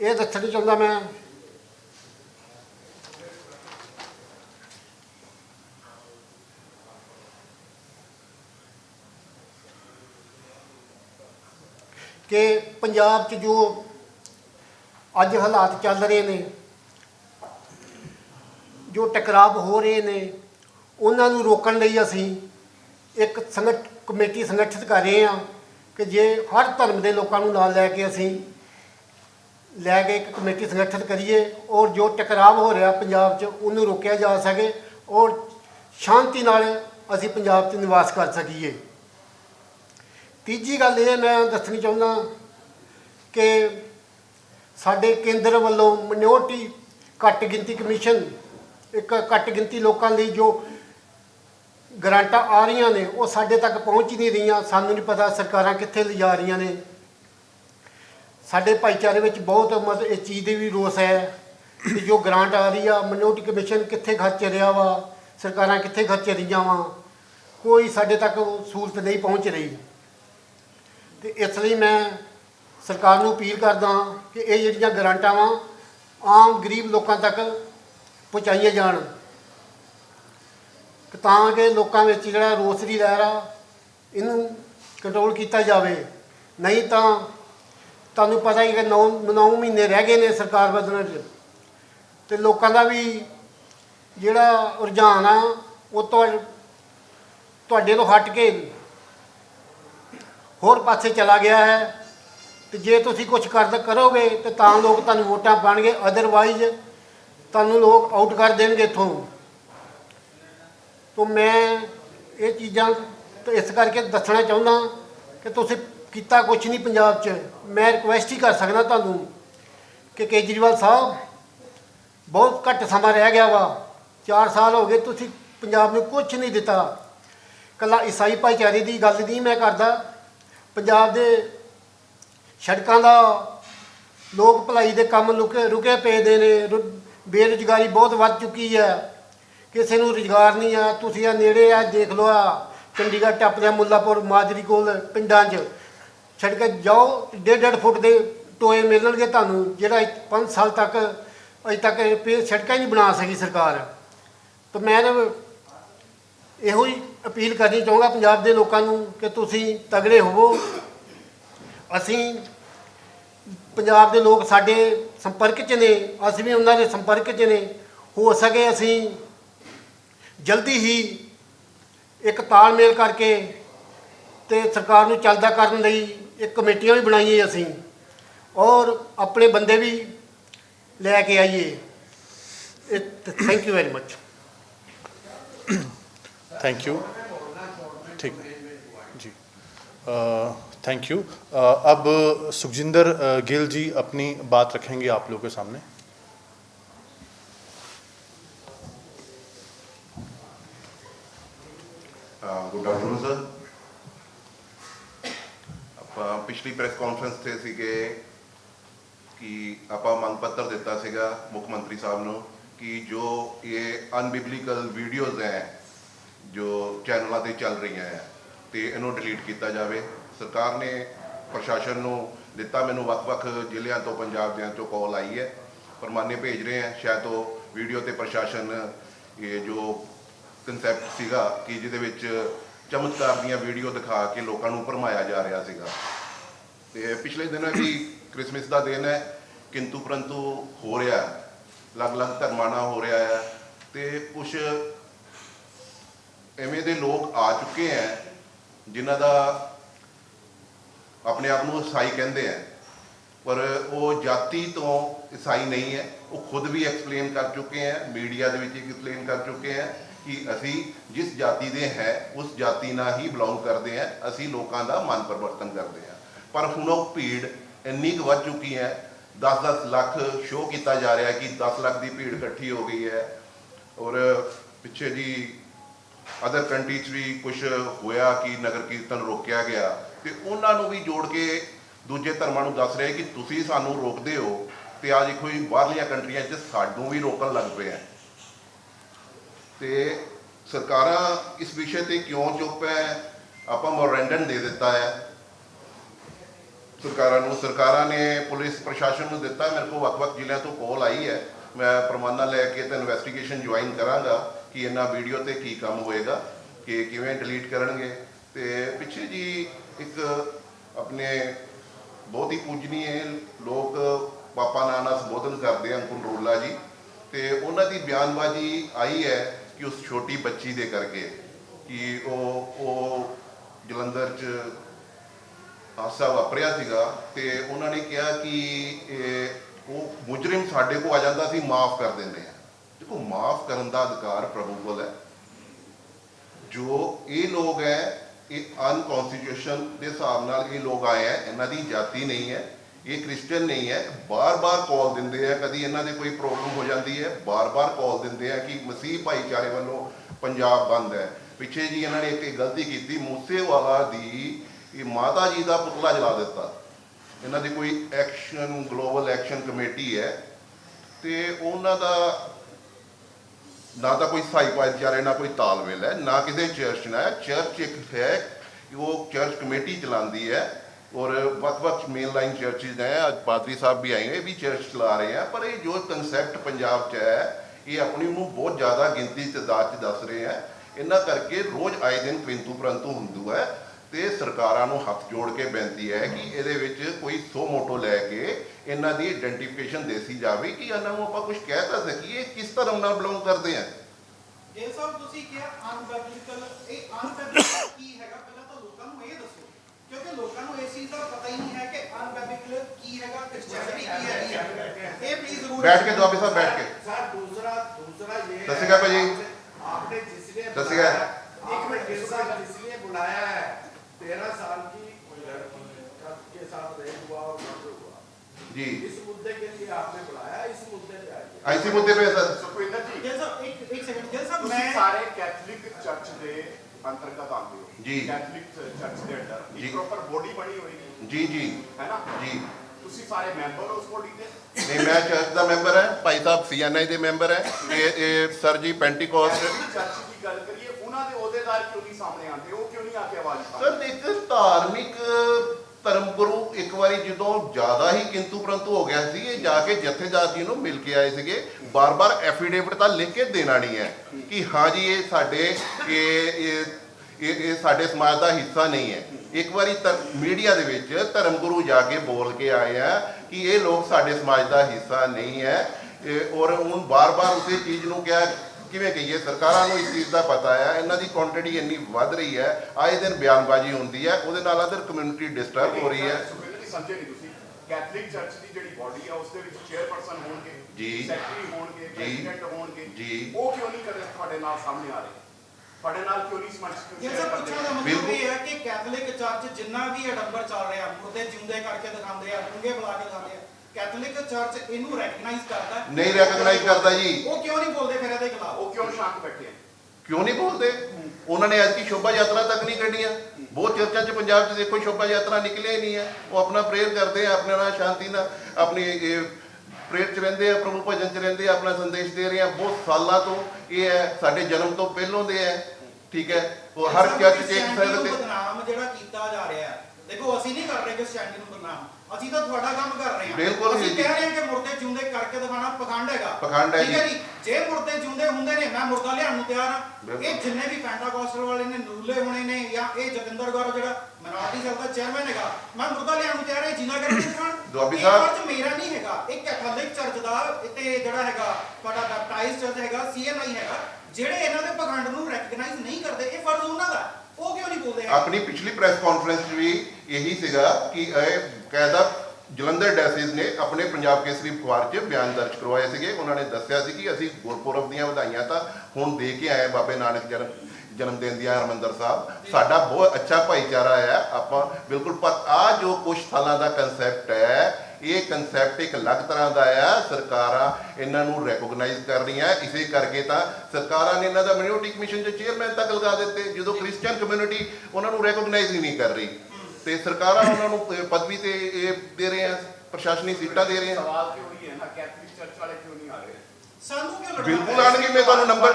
ਇਹ ਦੱਸਣਾ ਚਾਹੁੰਦਾ ਮੈਂ ਕਿ ਪੰਜਾਬ 'ਚ ਜੋ ਅੱਜ ਹਾਲਾਤ ਚੱਲ ਰਹੇ ਨੇ, ਜੋ ਟਕਰਾਵ ਹੋ ਰਹੇ ਨੇ, ਉਹਨਾਂ ਨੂੰ ਰੋਕਣ ਲਈ ਅਸੀਂ ਇੱਕ ਸੰਗਠ, ਕਮੇਟੀ ਸੰਗਠਿਤ ਕਰ ਰਹੇ ਹਾਂ ਕਿ ਜੇ ਹਰ ਧਰਮ ਦੇ ਲੋਕਾਂ ਨੂੰ ਨਾਲ ਲੈ ਕੇ ਅਸੀਂ ਲੈ ਕੇ ਇੱਕ ਕਮੇਟੀ ਸੰਗਠਿਤ ਕਰੀਏ ਔਰ ਜੋ ਟਕਰਾਵ ਹੋ ਰਿਹਾ ਪੰਜਾਬ 'ਚ ਉਹਨੂੰ ਰੋਕਿਆ ਜਾ ਸਕੇ ਔਰ ਸ਼ਾਂਤੀ ਨਾਲ ਅਸੀਂ ਪੰਜਾਬ 'ਚ ਨਿਵਾਸ ਕਰ ਸਕੀਏ। ਤੀਜੀ ਗੱਲ ਇਹ ਮੈਂ ਦੱਸਣੀ ਚਾਹੁੰਦਾ ਕਿ ਸਾਡੇ ਕੇਂਦਰ ਵੱਲੋਂ ਮਿਨੋਰਟੀ ਘੱਟ ਗਿਣਤੀ ਕਮਿਸ਼ਨ ਇੱਕ ਘੱਟ ਗਿਣਤੀ ਲੋਕਾਂ ਲਈ ਜੋ ਗ੍ਰਾਂਟਾਂ ਆ ਰਹੀਆਂ ਨੇ, ਉਹ ਸਾਡੇ ਤੱਕ ਪਹੁੰਚ ਹੀ ਨਹੀਂ ਰਹੀਆਂ। ਸਾਨੂੰ ਨਹੀਂ ਪਤਾ ਸਰਕਾਰਾਂ ਕਿੱਥੇ ਲਿਜਾ ਰਹੀਆਂ ਨੇ। ਸਾਡੇ ਭਾਈਚਾਰੇ ਵਿੱਚ ਬਹੁਤ ਮਤਲਬ ਇਸ ਚੀਜ਼ ਦੀ ਵੀ ਰੋਸ ਹੈ ਕਿ ਜੋ ਗ੍ਰਾਂਟ ਆ ਰਹੀ ਆ ਮਿਨੋਰਟੀ ਕਮਿਸ਼ਨ ਕਿੱਥੇ ਖਰਚ ਰਿਹਾ ਵਾ, ਸਰਕਾਰਾਂ ਕਿੱਥੇ ਖਰਚ ਰਹੀਆਂ ਵਾ, ਕੋਈ ਸਾਡੇ ਤੱਕ ਸਹੂਲਤ ਨਹੀਂ ਪਹੁੰਚ ਰਹੀ। ਤੇ ਇਸ ਲਈ ਮੈਂ ਸਰਕਾਰ ਨੂੰ ਅਪੀਲ ਕਰਦਾ ਕਿ ਇਹ ਜਿਹੜੀਆਂ ਗਰਾਂਟਾਂ ਵਾ ਆਮ ਗਰੀਬ ਲੋਕਾਂ ਤੱਕ ਪਹੁੰਚਾਈਆਂ ਜਾਣ ਤਾਂ ਕਿ ਲੋਕਾਂ ਵਿੱਚ ਜਿਹੜਾ ਰੋਸ ਦੀ ਲਹਿਰ ਆ, ਇਹਨੂੰ ਕੰਟਰੋਲ ਕੀਤਾ ਜਾਵੇ। ਨਹੀਂ ਤਾਂ ਤੁਹਾਨੂੰ ਪਤਾ ਹੀ ਕਿ 9 9 ਮਹੀਨੇ ਰਹਿ ਗਏ ਨੇ ਸਰਕਾਰ ਬਦਲਣ 'ਚ, ਤੇ ਲੋਕਾਂ ਦਾ ਵੀ ਜਿਹੜਾ ਰੁਝਾਨ ਆ, ਉਹ ਤੋਂ ਤੁਹਾਡੇ ਤੋਂ ਹਟ ਕੇ ਹੋਰ ਪਾਸੇ ਚਲਾ ਗਿਆ ਹੈ। ਤੇ ਜੇ ਤੁਸੀਂ ਕੁਝ ਕਰਦ ਕਰੋਗੇ, ਤੇ ਤਾਂ ਲੋਕ ਤੁਹਾਨੂੰ ਵੋਟਾਂ ਪਾਣਗੇ ਅਦਰਵਾਈਜ਼ ਤੁਹਾਨੂੰ ਲੋਕ ਆਊਟ ਕਰ ਦੇਣਗੇ ਇੱਥੋਂ। ਤੋਂ ਮੈਂ ਇਹ ਚੀਜ਼ਾਂ ਇਸ ਕਰਕੇ ਦੱਸਣਾ ਚਾਹੁੰਦਾ ਕਿ ਤੁਸੀਂ ਕੀਤਾ ਕੁਝ ਨਹੀਂ ਪੰਜਾਬ 'ਚ। ਮੈਂ ਰਿਕੁਐਸਟ ਹੀ ਕਰ ਸਕਦਾ ਤੁਹਾਨੂੰ ਕਿ ਕੇਜਰੀਵਾਲ ਸਾਹਿਬ, ਬਹੁਤ ਘੱਟ ਸਮਾਂ ਰਹਿ ਗਿਆ ਵਾ। 4 ਸਾਲ ਹੋ ਗਏ ਤੁਸੀਂ ਪੰਜਾਬ ਨੂੰ ਕੁਝ ਨਹੀਂ ਦਿੱਤਾ। ਕੱਲਾ ਈਸਾਈ ਭਾਈਚਾਰੇ ਦੀ ਗੱਲ ਨਹੀਂ ਮੈਂ ਕਰਦਾ। ਪੰਜਾਬ ਦੇ ਸੜਕਾਂ ਦਾ ਲੋਕ ਭਲਾਈ ਦੇ ਕੰਮ ਲੁਕੇ ਰੁਕੇ ਪਏ ਦੇ ਨੇ, ਰੁ- ਬੇਰੁਜ਼ਗਾਰੀ ਬਹੁਤ ਵੱਧ ਚੁੱਕੀ ਹੈ। ਕਿਸੇ ਨੂੰ ਰੁਜ਼ਗਾਰ ਨਹੀਂ ਆ, ਤੁਸੀਂ ਆ ਨੇੜੇ ਆ, ਦੇਖ ਲਓ ਆ ਚੰਡੀਗੜ੍ਹ ਟੱਪਦਿਆਂ ਮੁੱਲਾਪੁਰ ਮਾਜਰੀ ਕੋਲ ਪਿੰਡਾਂ 'ਚ। ਛੱਡ ਕੇ ਜਾਓ ਡੇਢ ਡੇਢ ਫੁੱਟ ਦੇ ਟੋਏ ਮਿਲਣਗੇ ਤੁਹਾਨੂੰ, ਜਿਹੜਾ 5 ਸਾਲ ਤੱਕ ਅਜੇ ਤੱਕ ਇਹ ਸੜਕਾਂ ਹੀ ਨਹੀਂ ਬਣਾ ਸਕੀ ਸਰਕਾਰ। ਤਾਂ ਮੈਂ ਨਾ ਇਹੋ ਹੀ ਅਪੀਲ ਕਰਨੀ ਚਾਹੂੰਗਾ ਪੰਜਾਬ ਦੇ ਲੋਕਾਂ ਨੂੰ ਕਿ ਤੁਸੀਂ ਤਗੜੇ ਹੋਵੋ। ਅਸੀਂ ਪੰਜਾਬ ਦੇ ਲੋਕ ਸਾਡੇ ਸੰਪਰਕ 'ਚ ਨੇ, ਅਸੀਂ ਵੀ ਉਹਨਾਂ ਦੇ ਸੰਪਰਕ 'ਚ ਨੇ। ਹੋ ਸਕੇ ਅਸੀਂ ਜਲਦੀ ਹੀ ਇੱਕ ਤਾਲਮੇਲ ਕਰਕੇ ਤੇ ਸਰਕਾਰ ਨੂੰ ਚੱਲਦਾ ਕਰਨ ਲਈ ਇੱਕ ਕਮੇਟੀਆਂ ਵੀ ਬਣਾਈਏ ਅਸੀਂ ਔਰ ਆਪਣੇ ਬੰਦੇ ਵੀ ਲੈ ਕੇ ਆਈਏ। Thank you very much thank you ठीक जी थैंक यू अब सुखजिंदर अ, गिल जी अपनी बात रखेंगे आप लोगों के सामने ਗੁੱਡ ਆਫਟਰਨੂਨ ਸਰ ਆਪਾਂ ਪਿਛਲੀ ਪ੍ਰੈਸ ਕਾਨਫਰੰਸ ਤੇ ਸੀਗੇ ਕਿ ਆਪਾਂ ਮੰਗ ਪੱਤਰ ਦਿੱਤਾ ਸੀਗਾ ਮੁੱਖ ਮੰਤਰੀ ਸਾਹਿਬ ਨੂੰ ਕਿ ਜੋ ਇਹ ਅਨਬਿਬਲੀਕਲ ਵੀਡੀਓਜ਼ ਹੈ ਜੋ ਚੈਨਲਾਂ ਤੇ ਚੱਲ ਰਹੀਆਂ ਹੈ ਤੇ ਇਹਨੂੰ ਡਿਲੀਟ ਕੀਤਾ ਜਾਵੇ। ਸਰਕਾਰ ਨੇ ਪ੍ਰਸ਼ਾਸਨ ਨੂੰ ਦਿੱਤਾ, ਮੈਨੂੰ ਵੱਖ-ਵੱਖ ਜ਼ਿਲ੍ਹਿਆਂ ਤੋਂ, ਪੰਜਾਬ ਦਿਆਂ ਤੋਂ ਕਾਲ ਆਈ ਹੈ। ਫਰਮਾਨੇ ਭੇਜ ਰਹੇ ਹੈ ਸ਼ਾਇਦ ਉਹ ਵੀਡੀਓ ਤੇ ਪ੍ਰਸ਼ਾਸਨ ਇਹ ਜੋ ਕਨਸੈਪਟ ਸੀਗਾ ਕਿ ਜਿਹਦੇ ਵਿੱਚ ਚਮਤਕਾਰ ਦੀਆਂ ਵੀਡੀਓ ਦਿਖਾ ਕੇ ਲੋਕਾਂ ਨੂੰ ਭਰਮਾਇਆ ਜਾ ਰਿਹਾ ਸੀਗਾ। ਤੇ ਪਿਛਲੇ ਦਿਨਾਂ ਵੀ ਕ੍ਰਿਸਮਸ ਦਾ ਦਿਨ ਹੈ ਕਿੰਤੂ ਪਰੰਤੂ ਹੋ ਰਿਹਾ, ਅਲੱਗ-ਅਲੱਗ ਧਰਮਾਂ ਨਾਲ ਹੋ ਰਿਹਾ ਹੈ ਤੇ ਕੁਝ ਐਵੇਂ ਦੇ ਲੋਕ ਆ ਚੁੱਕੇ ਹੈ ਜਿਨ੍ਹਾਂ ਦਾ ਆਪਣੇ ਆਪ ਨੂੰ ਈਸਾਈ ਕਹਿੰਦੇ ਆ ਪਰ ਉਹ ਜਾਤੀ ਤੋਂ ਈਸਾਈ ਨਹੀਂ ਹੈ ਉਹ ਖੁਦ ਵੀ ਐਕਸਪਲੇਨ ਕਰ ਚੁੱਕੇ ਹੈ ਮੀਡੀਆ ਦੇ ਵਿੱਚ ਐਕਸਪਲੇਨ ਕਰ ਚੁੱਕੇ ਹੈ ਕਿ ਅਸੀਂ ਜਿਸ ਜਾਤੀ ਦੇ ਹੈ, ਉਸ ਜਾਤੀ ਨਾਲ ਹੀ ਬਿਲੋਂਗ ਕਰਦੇ ਹਾਂ ਅਸੀਂ ਲੋਕਾਂ ਦਾ ਮਨ ਪਰਿਵਰਤਨ ਕਰਦੇ ਹਾਂ ਪਰ ਹੁਣ ਉਹ ਭੀੜ ਇੰਨੀ ਕੁ ਵੱਧ ਚੁੱਕੀ ਹੈ 10-10 ਲੱਖ ਸ਼ੋਅ ਕੀਤਾ ਜਾ ਰਿਹਾ ਕਿ 10 ਲੱਖ ਦੀ ਭੀੜ ਇਕੱਠੀ ਹੋ ਗਈ ਹੈ ਔਰ ਪਿੱਛੇ ਜੀ ਅਦਰ ਕੰਟਰੀ 'ਚ ਵੀ ਕੁਝ ਹੋਇਆ ਕਿ ਨਗਰ ਕੀਰਤਨ ਰੋਕਿਆ ਗਿਆ, ਤੇ ਉਹਨਾਂ ਨੂੰ ਵੀ ਜੋੜ ਕੇ ਦੂਜੇ ਧਰਮਾਂ ਨੂੰ ਦੱਸ ਰਿਹਾ ਕਿ ਤੁਸੀਂ ਸਾਨੂੰ ਰੋਕਦੇ ਹੋ ਤੇ ਅੱਜ ਦੇਖੋ ਜੀ, ਬਾਹਰਲੀਆਂ ਕੰਟਰੀਆਂ 'ਚ ਸਾਨੂੰ ਵੀ ਰੋਕਣ ਲੱਗ ਪਏ ਆ। ਤੇ ਸਰਕਾਰਾਂ ਇਸ ਵਿਸ਼ੇ ਤੇ ਕਿਉਂ ਚੁੱਪ ਹੈ? ਆਪਾਂ ਮੋਰੈਂਡਮ ਦੇ ਦਿੱਤਾ ਹੈ। ਸਰਕਾਰਾਂ ਨੂੰ, ਸਰਕਾਰਾਂ ਨੇ, ਪੁਲਿਸ ਪ੍ਰਸ਼ਾਸਨ ਨੂੰ ਦਿੱਤਾ, ਮੇਰੇ ਕੋਲ ਵੱਖ-ਵੱਖ ਜ਼ਿਲ੍ਹਿਆਂ ਤੋਂ ਕਾਲ ਆਈ ਹੈ। ਮੈਂ ਪ੍ਰਮਾਣਾ ਲੈ ਕੇ ਤੇ ਇਨਵੈਸਟੀਗੇਸ਼ਨ ਜੁਆਇਨ ਕਰਾਂਗਾ। ਕਿ ਇਹਨਾਂ ਵੀਡੀਓ ਤੇ ਕੀ ਕੰਮ ਹੋਏਗਾ, ਕਿ ਕਿਵੇਂ ਡਿਲੀਟ ਕਰਨਗੇ। ਤੇ ਪਿੱਛੇ ਜੀ ਇੱਕ ਆਪਣੇ ਬਹੁਤ ਹੀ ਪੂਜਨੀਏ ਲੋਕ ਪਾਪਾ ਨਾਂ ਨਾਲ ਸੰਬੋਧਨ ਕਰਦੇ ਅੰਕੁਰ ਰੋਲਾ ਜੀ। ਤੇ ਉਹਨਾਂ ਦੀ ਬਿਆਨਬਾਜ਼ੀ ਆਈ ਹੈ ਕਿ ਉਸ ਛੋਟੀ ਬੱਚੀ ਦੇ ਕਰਕੇ, ਕਿ ਉਹ ਉਹ ਜਲੰਧਰ 'ਚ ਹਾਦਸਾ ਵਾਪਰਿਆ ਸੀਗਾ। ਤੇ ਉਹਨਾਂ ਨੇ ਕਿਹਾ ਕਿ ਇਹ, ਉਹ ਮੁਜਰਮ ਸਾਡੇ ਕੋਲ ਆ ਜਾਂਦਾ ਸੀ, ਮਾਫ ਕਰ ਦਿੰਦੇ ਆ। ਦੇਖੋ ਮਾਫ ਕਰਨ ਦਾ ਅਧਿਕਾਰ ਪ੍ਰਭੂ ਕੋਲ ਹੈ। ਜੋ ਇਹ ਲੋਕ ਹੈ, ਇਹ ਅਨਕਨਸਟੀਟਿਊਸ਼ਨ ਦੇ ਹਿਸਾਬ ਨਾਲ ਇਹ ਲੋਕ ਆਏ ਹੈ, ਇਹਨਾਂ ਦੀ ਜਾਤੀ ਨਹੀਂ ਹੈ, ਇਹ ਕ੍ਰਿਸਚੀਅਨ ਨਹੀਂ ਹੈ, ਬਾਰ-ਬਾਰ ਕਾਲ ਦਿੰਦੇ ਆ ਕਦੀ ਇਹਨਾਂ ਦੇ ਕੋਈ ਪ੍ਰੋਬਲਮ ਹੋ ਜਾਂਦੀ ਹੈ, ਬਾਰ-ਬਾਰ ਕਾਲ ਦਿੰਦੇ ਆ ਕਿ ਮਸੀਹ ਭਾਈਚਾਰੇ ਵੱਲੋਂ ਪੰਜਾਬ ਬੰਦ ਹੈ। ਪਿੱਛੇ ਜੀ ਇਹਨਾਂ ਨੇ ਇੱਕ ਗਲਤੀ ਕੀਤੀ, ਮੂਸੇਵਾਲਾ ਦੀ ਇਹ ਮਾਤਾ ਜੀ ਦਾ ਪੁਤਲਾ ਜਲਾ ਦਿੱਤਾ। ਇਹਨਾਂ ਦੀ ਕੋਈ ਐਕਸ਼ਨ ਗਲੋਬਲ ਐਕਸ਼ਨ ਕਮੇਟੀ ਹੈ। ਤੇ ਉਹਨਾਂ ਦਾ ਨਾ ਤਾਂ ਕੋਈ ਸਾਈ ਭਾਈਚਾਰੇ ਨਾਲ ਕੋਈ ਤਾਲਮੇਲ ਹੈ ਨਾ ਕਿਸੇ ਚਰਚ ਨਾਲ ਹੈ। ਚਰਚ ਇੱਕ ਹੈ ਉਹ ਚਰਚ ਕਮੇਟੀ ਚਲਾਉਂਦੀ ਹੈ ਔਰ ਵੱਖ-ਵੱਖ ਮੇਨ ਲਾਈਨ ਚਰਚਿਸ ਹੈ ਅੱਜ ਪਾਦਰੀ ਸਾਹਿਬ ਵੀ ਆਏ ਹੋਏ, ਵੀ ਚਰਚ ਚਲਾ ਰਹੇ ਆ। ਪਰ ਇਹ ਜੋ ਕਨਸੈਪਟ ਪੰਜਾਬ 'ਚ ਹੈ ਇਹ ਆਪਣੀ ਨੂੰ ਬਹੁਤ ਜ਼ਿਆਦਾ ਗਿਣਤੀ ਤਦਾਦ 'ਚ ਦੱਸ ਰਹੇ ਆ। ਇਹਨਾਂ ਕਰਕੇ ਰੋਜ਼ ਆਏ ਦਿਨ ਕਿੰਤੂ ਪਰੰਤੂ ਹੁੰਦੂ ਹੈ। ਤੇ ਸਰਕਾਰਾਂ ਨੂੰ ਹੱਥ ਜੋੜ ਕੇ ਬੇਨਤੀ ਹੈ ਕਿ ਇਹਦੇ ਵਿੱਚ ਕੋਈ ਸੋ ਮੋਟੋ ਲੈ ਕੇ ਇਹਨਾਂ ਦੀ ਆਇਡੈਂਟੀਫਿਕੇਸ਼ਨ ਦੇਸੀ ਜਾਵੇ ਕਿ ਇਹਨਾਂ ਨੂੰ ਆਪਾਂ ਕੁਝ ਕਹਿ ਤਾਂ ਸਕੀਏ ਕਿਸ ਧਰਮ ਨਾਲ ਬਿਲੋਂਗ ਕਰਦੇ ਆ। ਬੈਠ ਕੇ ਦੁਆਬੇ ਸਾਹਿਬ ਬੈਠ ਕੇ। ਸਰ ਦੂਸਰਾ ਦੂਸਰਾ ਇਹ ਸਸਿਕਾ ਭਾਜੀ। ਆਪਨੇ ਜਿਸ ਨੇ ਸਸਿਕਾ ਇੱਕ ਮਿੰਟ ਜਿਸ ਨੇ ਬੁਲਾਇਆ हुआ ਜੀ इस मुद्दे के लिए आपने बुलाया इस मुद्दे पे आइए ਆਈਸੀ ਮੁੱਦੇ ਪੇ ਸਰ ਸੁਖਵਿੰਦਰ ਜੀ ਗਿਲ ਸਾਹਿਬ ਇੱਕ ਇੱਕ ਸੈਕਿੰਡ ਗਿਲ ਸਾਹਿਬ ਤੁਸੀਂ ਮੈਂ ਸਾਰੇ ਕੈਥੋਲਿਕ ਚਰਚ ਦੇ ਅੰਤਰਗਤ ਆਉਂਦੇ ਹੋ ਜੀ। ਕੈਥੋਲਿਕ ਚਰਚ ਦੇ ਅੰਦਰ ਜੀ। ਇੱਕ ਪ੍ਰੋਪਰ ਬੋਡੀ ਬਣੀ ਹੋਈ ਜੀ ਜੀ ਹੈ ਨਾ ਜੀ ਤੁਸੀਂ ਸਾਰੇ ਮੈਂਬਰ ਹੋ ਉਸ ਬੋਡੀ ਦੇ ਨਹੀਂ ਮੈਂ ਚਰਚ ਦਾ ਮੈਂਬਰ ਹਾਂ ਭਾਈ ਸਾਹਿਬ ਸੀਐਨਆਈ ਦੇ ਮੈਂਬਰ ਹੈ ਇਹ ਇਹ ਸਰ ਜੀ ਪੈਂਟੀਕੋਸਟ ਕੈਥੋਲਿਕ ਚਰਚ ਦੀ ਗੱਲ ਕਰੀਏ ਉਹਨਾਂ ਦੇ ਅਹੁਦੇਦਾਰ ਕਿਉਂ ਨਹੀਂ ਸਾਹਮਣੇ ਆਉਂਦੇ ਉਹ ਕਿਉਂ ਨਹੀਂ ਆ ਕੇ ਆਵਾਜ਼ ਸਰ ਉਠਾਉਂਦੇ ਇੱਕ ਧਾਰਮਿਕ ਧਰਮ ਗੁਰੂ ਇੱਕ ਵਾਰੀ ਜਦੋਂ ਜ਼ਿਆਦਾ ਹੀ ਕਿੰਤੂ ਪਰੰਤੂ ਹੋ ਗਿਆ ਸੀ, ਇਹ ਜਾ ਕੇ ਜਥੇਦਾਰ ਜੀ ਨੂੰ ਮਿਲ ਕੇ ਆਏ ਸੀਗੇ। ਬਾਰ-ਬਾਰ ਐਫੀਡੇਵਿਟ ਤਾਂ ਲਿਖ ਕੇ ਦੇਣਾ ਨਹੀਂ ਹੈ ਕਿ ਹਾਂ ਜੀ, ਇਹ ਸਾਡੇ, ਇਹ ਇਹ ਇਹ ਸਾਡੇ ਸਮਾਜ ਦਾ ਹਿੱਸਾ ਨਹੀਂ ਹੈ। ਇੱਕ ਵਾਰੀ ਮੀਡੀਆ ਦੇ ਵਿੱਚ ਧਰਮ ਗੁਰੂ ਜਾ ਕੇ ਬੋਲ ਕੇ ਆਏ ਆ ਕਿ ਇਹ ਲੋਕ ਸਾਡੇ ਸਮਾਜ ਦਾ ਹਿੱਸਾ ਨਹੀਂ ਹੈ। ਔਰ ਹੁਣ ਬਾਰ-ਬਾਰ ਉਸੇ ਚੀਜ਼ ਨੂੰ ਕਿਹਾ ਕਿਵੇਂ ਕਹੀਏ ਸਰਕਾਰਾਂ ਨੂੰ ਇਸ ਚੀਜ਼ ਦਾ ਪਤਾ ਹੈ ਇਹਨਾਂ ਦੀ ਕੁਆਂਟੀਟੀ ਇੰਨੀ ਵੱਧ ਰਹੀ ਹੈ ਆਏ ਦਿਨ ਬਿਆਨਬਾਜ਼ੀ ਹੁੰਦੀ ਹੈ ਉਹਦੇ ਨਾਲ ਅਦਰ ਕਮਿਊਨਿਟੀ ਡਿਸਟਰਬ ਹੋ ਰਹੀ ਹੈ ਸਮਝੇ ਨਹੀਂ ਤੁਸੀਂ ਕੈਥਲਿਕ ਚਰਚ ਦੀ ਜਿਹੜੀ ਬਾਡੀ ਆ ਉਸ ਦੇ ਵਿੱਚ ਚੇਅਰਪਰਸਨ ਹੋਣਗੇ ਜੀ। ਸੈਕਟਰੀ ਹੋਣਗੇ ਪ੍ਰੈਜ਼ੀਡੈਂਟ ਹੋਣਗੇ ਜੀ। ਉਹ ਕਿਉਂ ਨਹੀਂ ਕਦੇ ਤੁਹਾਡੇ ਨਾਲ ਸਾਹਮਣੇ ਆ ਰਹੇ ਤੁਹਾਡੇ ਨਾਲ ਕਿਉਂ ਨਹੀਂ ਸਮਾਜ ਕਿਉਂ ਇਹ share ਸਭ ਕਰਦੇ? ਪੁੱਛਣ ਦਾ ਮਤਲਬ। ਇਹ ਹੈ ਕਿ ਕੈਥੋਲਿਕ ਚਰਚ ਜਿੰਨਾ ਵੀ ਅਡੰਬਰ ਚੱਲ ਰਿਹਾ ਮੁਰਦੇ ਜਿਉਂਦੇ ਕਰਕੇ ਦਿਖਾਉਂਦੇ ਆ ਡੂੰਘੇ ਬੁਲਾ ਕੇ ਦਿਖਾਉਂਦੇ ਆ ਕੈਥੋਲਿਕ ਚਰਚ ਇਹਨੂੰ ਰੈਕਗਨਾਈਜ਼ ਕਰਦਾ ਹੈ। ਨਹੀਂ recognize ਕਰਦਾ ਜੀ। ਉਹ ਕਿਉਂ ਨਹੀਂ ਬੋਲਦੇ ਫਿਰ ਇਹਦੇ ਖਿਲਾਫ? ਉਹ ਕਿਉਂ ਸ਼ਾਂਤ ਬੈਠੇ ਆ? ਕਿਉਂ ਨਹੀਂ ਬੋਲਦੇ? ਉਹਨਾਂ ਨੇ ਅੱਜ ਕੀ ਸ਼ੋਭਾ ਯਾਤਰਾ ਤੱਕ ਨਹੀਂ ਕੱਢੀਆਂ। ਬਹੁਤ ਚਰਚਾਂ 'ਚ ਪੰਜਾਬ 'ਚ ਦੇਖੋ ਸ਼ੋਭਾ ਯਾਤਰਾ ਨਿਕਲਿਆ ਹੀ ਨਹੀਂ ਹੈ। ਉਹ ਆਪਣਾ ਪ੍ਰੇਅਰ ਕਰਦੇ ਆ ਆਪਣੇ ਨਾਲ ਸ਼ਾਂਤੀ ਨਾਲ ਆਪਣੀ ਪ੍ਰੇਅਰ 'ਚ ਰਹਿੰਦੇ ਆ ਪ੍ਰਭੂ ਭਜਨ 'ਚ ਰਹਿੰਦੇ ਆ ਆਪਣਾ ਸੰਦੇਸ਼ ਦੇ ਰਹੇ ਆ। ਬਹੁਤ ਸਾਲਾਂ ਤੋਂ ਇਹ ਹੈ ਸਾਡੇ ਜਨਮ ਤੋਂ ਪਹਿਲੋਂ ਦੇ ਹੈ। ਠੀਕ ਹੈ। ਉਹ ਹਰ ਚਰਚ 'ਚ ਇੱਕ ਸਾਈਡ ਤੇ ਬਦਨਾਮ ਜਿਹੜਾ ਕੀਤਾ ਜਾ ਰਿਹਾ ਹੈ। ਦੇਖੋ ਅਸੀਂ ਨਹੀਂ ਕਰ ਰਹੇ ਕ੍ਰਿਸਚੀਅਨਿਟੀ ਨੂੰ ਬਦਨਾਮ ਅਸੀਂ ਤਾਂ ਤੁਹਾਡਾ ਕੰਮ ਕਰ ਰਹੇ ਹਾਂ ਬਿਲਕੁਲ ਅਸੀਂ ਜੀ। ਕਹਿ ਰਹੇ ਹਾਂ ਕਿ ਮੁਰਦੇ ਜਿਉਂਦੇ ਕਰਕੇ ਦਿਖਾਣਾ ਪਖੰਡ ਹੈਗਾ ਪਖੰਡ ਹੈ ਠੀਕ ਹੈ ਜੀ। ਜੀ ਜੇ ਮੁਰਦੇ ਜਿਉਂਦੇ ਹੁੰਦੇ ਨੇ ਮੈਂ ਮੁਰਦਾ ਲਿਆਉਣ ਨੂੰ ਤਿਆਰ ਹਾਂ ਬਿਲਕੁਲ। ਇਹ ਜਿੰਨੇ ਵੀ ਪੈਂਟਾਕੋਸਟਲ ਵਾਲੇ ਨੇ ਨੂਰਲੇ ਹੋਣੇ ਨੇ ਜਾਂ ਇਹ ਜਤਿੰਦਰ ਗੌਰ ਜਿਹੜਾ ਮਿਨੋਰਟੀ ਸੈਲ ਦਾ ਚੇਅਰਮੈਨ ਹੈਗਾ ਮੈਂ ਮੁਰਦਾ ਲਿਆਉਣ ਨੂੰ ਤਿਆਰ ਹਾਂ ਜਿੰਨਾ ਕਰਕੇ ਦਿਖਾਣ ਦੁਆਬੀ ਇਹ ਸਾਹਿਬ। ਫਰਜ਼ ਮੇਰਾ ਨਹੀਂ ਹੈਗਾ ਇਹ ਕੈਥੋਲਿਕ ਚਰਚ ਦਾ ਤੇ ਜਿਹੜਾ ਹੈਗਾ ਤੁਹਾਡਾ ਬੈਪਟਾਈਜ਼ ਚਰਚ ਹੈਗਾ ਸੀਐਮਆਈ ਹੈਗਾ ਜਿਹੜੇ ਇਹਨਾਂ ਦੇ ਪਖੰਡ ਨੂੰ ਰੈਕਗਨਾਈਜ਼ ਨਹੀਂ ਕਰਦੇ ਇਹ ਫਰਜ਼ ਉਹਨਾਂ ਦਾ ਹੈ। ਉਹ ਕਿਉਂ ਨਹੀਂ ਬੋਲਦੇ ਆਪਣੀ ਪਿਛਲੀ ਪ੍ਰੈਸ ਕਾਨਫਰੰਸ 'ਚ ਵੀ ਇਹੀ ਸੀਗਾ ਕਿ ਇਹ ਕਾਇਦਾ ਜਲੰਧਰ ਡੈਸਿਸ ਨੇ ਆਪਣੇ ਪੰਜਾਬ ਕੇਸਰੀ ਅਖਬਾਰ 'ਚ ਬਿਆਨ ਦਰਜ ਕਰਵਾਏ ਸੀਗੇ। ਉਹਨਾਂ ਨੇ ਦੱਸਿਆ ਸੀ ਕਿ ਅਸੀਂ ਗੁਰਪੁਰਬ ਦੀਆਂ ਵਧਾਈਆਂ ਤਾਂ ਹੁਣ ਦੇ ਕੇ ਆਏ ਬਾਬੇ ਨਾਨਕ ਜਨਮ ਜਨਮ ਦਿਨ ਦੀਆਂ, ਹਰਮੰਦਰ ਸਾਹਿਬ। ਸਾਡਾ ਬਹੁਤ ਅੱਛਾ ਭਾਈਚਾਰਾ ਹੈ ਆਪਾਂ ਬਿਲਕੁਲ ਪਰ ਆ ਜੋ ਕੁਝ ਸਾਲਾਂ ਦਾ ਕਨਸੈਪਟ ਹੈ ਇਹ ਕਨਸੈਪਟ ਇੱਕ ਅਲੱਗ ਤਰ੍ਹਾਂ ਦਾ ਆ। ਸਰਕਾਰਾਂ ਇਹਨਾਂ ਨੂੰ ਰੈਕੋਗਨਾਈਜ਼ ਕਰ ਰਹੀਆਂ। ਇਸੇ ਕਰਕੇ ਤਾਂ ਸਰਕਾਰਾਂ ਨੇ ਇਹਨਾਂ ਦਾ ਮਿਨੋਰਟੀ ਕਮਿਸ਼ਨ ਦੇ ਚੇਅਰਮੈਨ ਤੱਕ ਲਗਾ ਦਿੱਤੇ। ਜਦੋਂ ਕ੍ਰਿਸਚੀਅਨ ਕਮਿਊਨਿਟੀ ਉਹਨਾਂ ਨੂੰ ਰੈਕੋਗਨਾਈਜ਼ ਹੀ ਨਹੀਂ ਕਰ ਰਹੀ। ਤੇ ਸਰਕਾਰਾਂ ਉਹਨਾਂ ਨੂੰ ਪਦਵੀ ਤੇ ਇਹ ਦੇ ਰਹੇ ਆ ਪ੍ਰਸ਼ਾਸਨਿਕ ਸੀਟਾਂ ਦੇ ਰਹੇ ਆ। ਸਵਾਲ ਤੇ ਉਹੀ ਹੈ ਨਾ? ਕੈਥਲਿਕ ਚਰਚ ਵਾਲੇ ਕਿਉਂ ਨਹੀਂ ਆ ਰਹੇ? ਸਾਨੂੰ ਕਿਉਂ ਲੜਨਾ ਬਿਲਕੁਲ? ਆਣਗੇ ਮੈਂ ਤੁਹਾਨੂੰ ਨੰਬਰ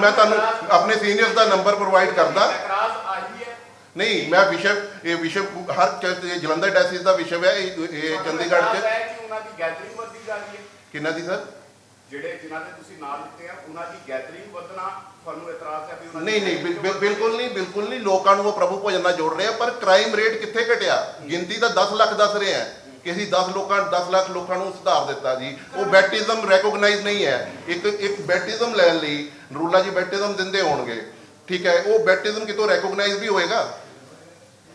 ਮੈਂ ਤੁਹਾਨੂੰ ਆਪਣੇ ਸੀਨੀਅਰਸ ਦਾ ਨੰਬਰ ਪ੍ਰੋਵਾਈਡ ਕਰਦਾ। ਨਹੀਂ ਮੈਂ ਵਿਸ਼ਵ ਇਹ ਵਿਸ਼ਵ ਹਰ ਇਹ ਜਲੰਧਰ ਡੈਸਿਸ ਦਾ ਵਿਸ਼ਵ ਹੈ ਇਹ ਇਹ ਚੰਡੀਗੜ੍ਹ ਚ। ਹੈ ਕਿ ਉਹਨਾਂ ਦੀ ਗੈਦਰਿੰਗ ਵੱਧਦੀ ਜਾ ਰਹੀ ਹੈ? ਕਿੰਨਾ ਦੀ ਸਰ? ਜਿਹੜੇ ਜਿਨ੍ਹਾਂ ਦੇ ਤੁਸੀਂ ਨਾਮ ਦਿੱਤੇ ਆ ਉਹਨਾਂ ਦੀ ਗੈਦਰਿੰਗ ਵਧਣਾ ਤੁਹਾਨੂੰ ਇਤਰਾਜ਼ ਹੈ ਵੀ ਉਹਨਾਂ ਦੀ ਨਹੀਂ ਨਹੀਂ ਬਿਲ- gathering ਬਿਲ- ਬਿਲਕੁਲ ਨਹੀਂ ਬਿਲਕੁਲ ਨਹੀਂ ਲੋਕਾਂ ਨੂੰ ਉਹ ਪ੍ਰਭੂ ਭਜਨ ਨਾਲ ਜੋੜ ਰਹੇ ਪਰ ਕ੍ਰਾਈਮ ਰੇਟ ਕਿੱਥੇ ਘਟਿਆ? ਗਿਣਤੀ ਤਾਂ 10 ਲੱਖ ਦੱਸ ਰਹੇ ਆ। ਕਿ ਅਸੀਂ 10 ਲੋਕਾਂ 10 ਲੱਖ ਲੋਕਾਂ ਨੂੰ ਸੁਧਾਰ ਦਿੱਤਾ ਜੀ। ਉਹ ਬੈਪਟਿਜ਼ਮ ਰੈਕੋਗਨਾਈਜ਼ ਨਹੀਂ ਹੈ। ਇੱਕ ਇੱਕ ਬੈਪਟਿਜ਼ਮ ਲੈਣ ਲਈ ਨਰੂਲਾ ਜੀ ਬੈਪਟਿਜ਼ਮ ਦਿੰਦੇ ਹੋਣਗੇ। ਠੀਕ ਹੈ ਉਹ ਬੈਪਟਿਜ਼ਮ ਕਿਤੋਂ ਰੈਕੋਗਨਾਈਜ਼ ਵੀ ਹੋਏਗਾ?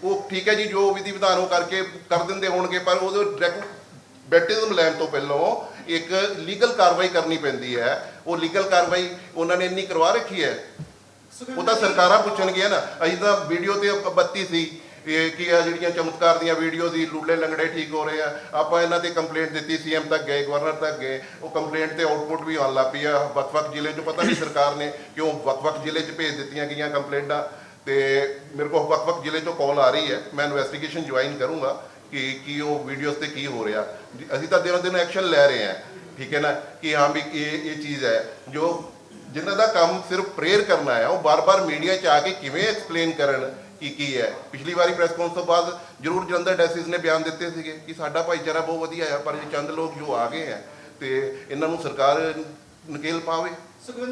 ਉਹ ਠੀਕ ਹੈ ਜੀ ਜੋ ਵਿਧੀ ਵਿਧਾਨ ਉਹ ਕਰਕੇ ਕਰ ਦਿੰਦੇ ਹੋਣਗੇ ਪਰ ਉਹਦੇ ਬੈਪਟਿਜ਼ਮ ਲੈਣ ਤੋਂ ਪਹਿਲਾਂ ਇੱਕ ਲੀਗਲ ਕਾਰਵਾਈ ਕਰਨੀ ਪੈਂਦੀ ਹੈ। ਉਹ ਲੀਗਲ ਕਾਰਵਾਈ ਉਹਨਾਂ ਨੇ ਇੰਨੀ ਕਰਵਾ ਰੱਖੀ ਹੈ। ਉਹ ਤਾਂ ਸਰਕਾਰਾਂ ਪੁੱਛਣਗੀਆਂ ਨਾ। ਅਸੀਂ ਤਾਂ ਵੀਡੀਓ ਤੇ ਬੱਤੀ ਸੀ। ਇਹ ਕੀ ਆ, ਜਿਹੜੀਆਂ ਚਮਤਕਾਰ ਦੀਆਂ ਵੀਡੀਓ ਸੀ, ਲੁੱਲੇ ਲੰਗੜੇ ਠੀਕ ਹੋ ਰਹੇ ਆ। ਆਪਾਂ ਇਹਨਾਂ ਤੇ ਕੰਪਲੇਂਟ ਦਿੱਤੀ ਸੀਐਮ ਤੱਕ ਗਏ ਗਵਰਨਰ ਤੱਕ ਗਏ। ਉਹ ਕੰਪਲੇਂਟ ਤੇ ਆਊਟਪੁੱਟ ਵੀ ਆਉਣ ਲੱਗ ਪਈ ਆ। ਵੱਖ-ਵੱਖ ਜ਼ਿਲ੍ਹੇ 'ਚ ਪਤਾ ਨਹੀਂ ਸਰਕਾਰ ਨੇ ਕਿਉਂ ਵੱਖ-ਵੱਖ ਜ਼ਿਲ੍ਹੇ 'ਚ ਭੇਜ ਦਿੱਤੀਆਂ ਗਈਆਂ ਕੰਪਲੇਂਟਾਂ ਤੇ ਮੇਰੇ ਕੋਲ ਵੱਖ-ਵੱਖ ਜ਼ਿਲ੍ਹੇ 'ਚੋਂ ਕਾਲ ਆ ਰਹੀ ਹੈ। ਮੈਂ ਇਨਵੈਸਟੀਗੇਸ਼ਨ ਜੁਆਇਨ ਕਰੂੰਗਾ ਕਿ ਕੀ ਉਹ ਵੀਡੀਓਜ਼ ਤੇ ਕੀ ਹੋ ਰਿਹਾ। ਅਸੀਂ ਤਾਂ ਦਿਨੋਂ ਦਿਨ ਐਕਸ਼ਨ ਲੈ ਰਹੇ ਹਾਂ। ਠੀਕ ਹੈ ਨਾ? ਕਿ ਹਾਂ ਵੀ ਇਹ ਇਹ ਚੀਜ਼ ਹੈ। ਜੋ ਜਿਨ੍ਹਾਂ ਦਾ ਕੰਮ ਸਿਰਫ ਪ੍ਰੇਅਰ ਕਰਨਾ ਹੈ, ਉਹ ਬਾਰ-ਬਾਰ ਮੀਡੀਆ 'ਚ ਆ ਕੇ ਕਿਵੇਂ ਐਕਸਪਲੇਨ ਕਰਨ? ਕਿ ਕੀ ਹੈ? ਪਿਛਲੀ ਵਾਰੀ ਪ੍ਰੈਸ ਕਾਨਫਰੰਸ ਤੋਂ ਬਾਅਦ ਜ਼ਰੂਰ ਜਲੰਧਰ ਡੈਸਿਸ ਨੇ ਬਿਆਨ ਦਿੱਤੇ ਸੀਗੇ ਕਿ ਸਾਡਾ ਭਾਈਚਾਰਾ ਬਹੁਤ ਵਧੀਆ ਹੈ ਪਰ ਇਹ ਚੰਦ ਲੋਕ ਜੋ ਆ ਗਏ ਹੈ ਤੇ ਇਹਨਾਂ ਨੂੰ ਸਰਕਾਰ ਨਕੇਲ ਪਾਵੇ।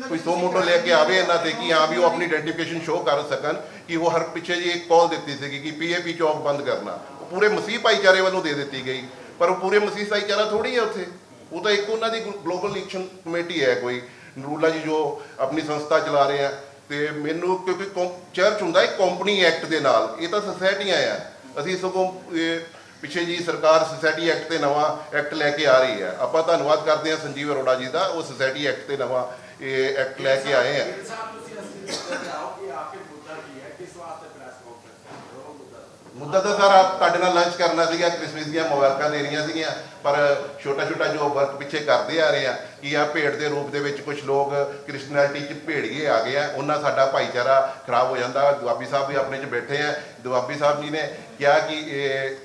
ਕੋਈ ਸੋ ਮੋਟੋ ਲੈ ਕੇ ਆਵੇ ਇਹਨਾਂ ਤੇ ਕਿ ਹਾਂ ਵੀ ਉਹ ਆਪਣੀ ਆਇਡੈਂਟੀਫਿਕੇਸ਼ਨ ਸ਼ੋਅ ਕਰ ਸਕਣ ਕਿ ਉਹ ਹਰ ਪਿੱਛੇ ਜੀ ਇੱਕ ਕਾਲ ਦਿੱਤੀ ਸੀਗੀ ਕਿ ਪੀਏਪੀ ਚੌਕ ਬੰਦ ਕਰਨਾ। ਉਹ ਪੂਰੇ ਮਸੀਹ ਭਾਈਚਾਰੇ ਵੱਲੋਂ ਦੇ ਦਿੱਤੀ ਗਈ। ਪਰ ਉਹ ਪੂਰੇ ਮਸੀਹ ਭਾਈਚਾਰਾ ਥੋੜੀ ਹੈ ਉੱਥੇ। ਉਹ ਤਾਂ ਇੱਕ ਉਹਨਾਂ ਦੀ ਗਲੋਬਲ ਐਕਸ਼ਨ ਕਮੇਟੀ ਹੈ ਕੋਈ। ਨਰੂਲਾ ਜੀ ਜੋ ਆਪਣੀ ਸੰਸਥਾ ਚਲਾ ਰਹੇ ਆ ਤੇ ਮੈਨੂੰ ਕਿਉਂਕਿ ਚਰਚ ਹੁੰਦਾ ਹੈ ਕੰਪਨੀ ਐਕਟ ਦੇ ਨਾਲ। ਇਹ ਤਾਂ ਸੁਸਾਇਟੀਆਂ ਆ। ਅਸੀਂ ਸਗੋਂ ਇਹ ਪਿੱਛੇ ਜੀ ਸਰਕਾਰ ਸੁਸਾਇਟੀ ਐਕਟ ਤੇ ਨਵਾਂ ਐਕਟ ਲੈ ਕੇ ਆ ਰਹੀ ਹੈ। ਆਪਾਂ ਧੰਨਵਾਦ ਕਰਦੇ ਹਾਂ ਸੰਜੀਵ ਅਰੋੜਾ ਜੀ ਦਾ। ਉਹ ਸੁਸਾਇਟੀ ਐਕਟ ਤੇ ਨਵਾਂ ਇਹ ਐਕਟ ਲੈ ਕੇ ਆਏ ਆ ਗਿੱਲ ਸਾਹਿਬ ਤੁਸੀਂ ਅਸਲੀ ਮੁੱਦੇ ਤੇ ਆਓ ਕਿ ਆਖਿਰ ਮੁੱਦਾ ਕੀ ਹੈ ਕਿਸ ਵਾਸਤੇ ਪ੍ਰੈਸ ਕਾਨਫਰੰਸ ਕਰ ਰਹੇ ਹੋ ਮੁੱਦਾ ਦੱਸੋ। ਤਾਂ ਸਰ ਆਪ ਤੁਹਾਡੇ ਨਾਲ ਲੰਚ ਕਰਨਾ ਸੀਗਾ ਕ੍ਰਿਸਮਸ ਦੀਆਂ ਮੁਬਾਰਕਾਂ ਦੇਣੀਆਂ ਸੀਗੀਆਂ, ਪਰ ਛੋਟਾ ਛੋਟਾ ਜੋ ਵਰਕ ਪਿੱਛੇ ਕਰਦੇ ਆ ਰਹੇ ਆ, ਕਿ ਆ ਭੇਡ ਦੇ ਰੂਪ ਦੇ ਵਿੱਚ ਕੁਝ ਲੋਕ ਕ੍ਰਿਸਚੀਅਨਿਟੀ 'ਚ ਭੇੜੀਏ ਆ ਗਏ ਆ, ਉਹਨਾਂ ਸਾਡਾ ਭਾਈਚਾਰਾ ਖਰਾਬ ਹੋ ਜਾਂਦਾ, ਦੁਆਬੀ ਸਾਹਿਬ ਵੀ ਆਪਣੇ 'ਚ ਬੈਠੇ ਆ, ਦੁਆਬੀ ਸਾਹਿਬ ਜੀ ਨੇ ਕਿਹਾ ਕਿ ਇਹ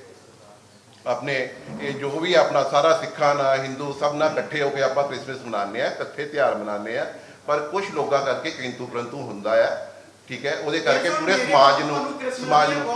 ਆਪਣੇ, ਇਹ ਜੋ ਵੀ ਆਪਣਾ ਸਾਰਾ ਸਿੱਖਾਂ ਨਾਲ ਹਿੰਦੂ ਸਭ ਨਾਲ ਇਕੱਠੇ ਹੋ ਕੇ ਆਪਾਂ ਕ੍ਰਿਸਮਸ ਮਨਾਉਂਦੇ ਆ, ਇਕੱਠੇ ਤਿਉਹਾਰ ਮਨਾਉਂਦੇ ਆ, ਪਰ ਕੁਝ ਲੋਕਾਂ ਕਰਕੇ ਕਿੰਤੂ ਪਰੰਤੂ ਹੁੰਦਾ ਆ ਠੀਕ ਹੈ? ਉਹਦੇ ਕਰਕੇ ਪੂਰੇ ਸਮਾਜ ਨੂੰ ਸਮਾਜ ਨੂੰ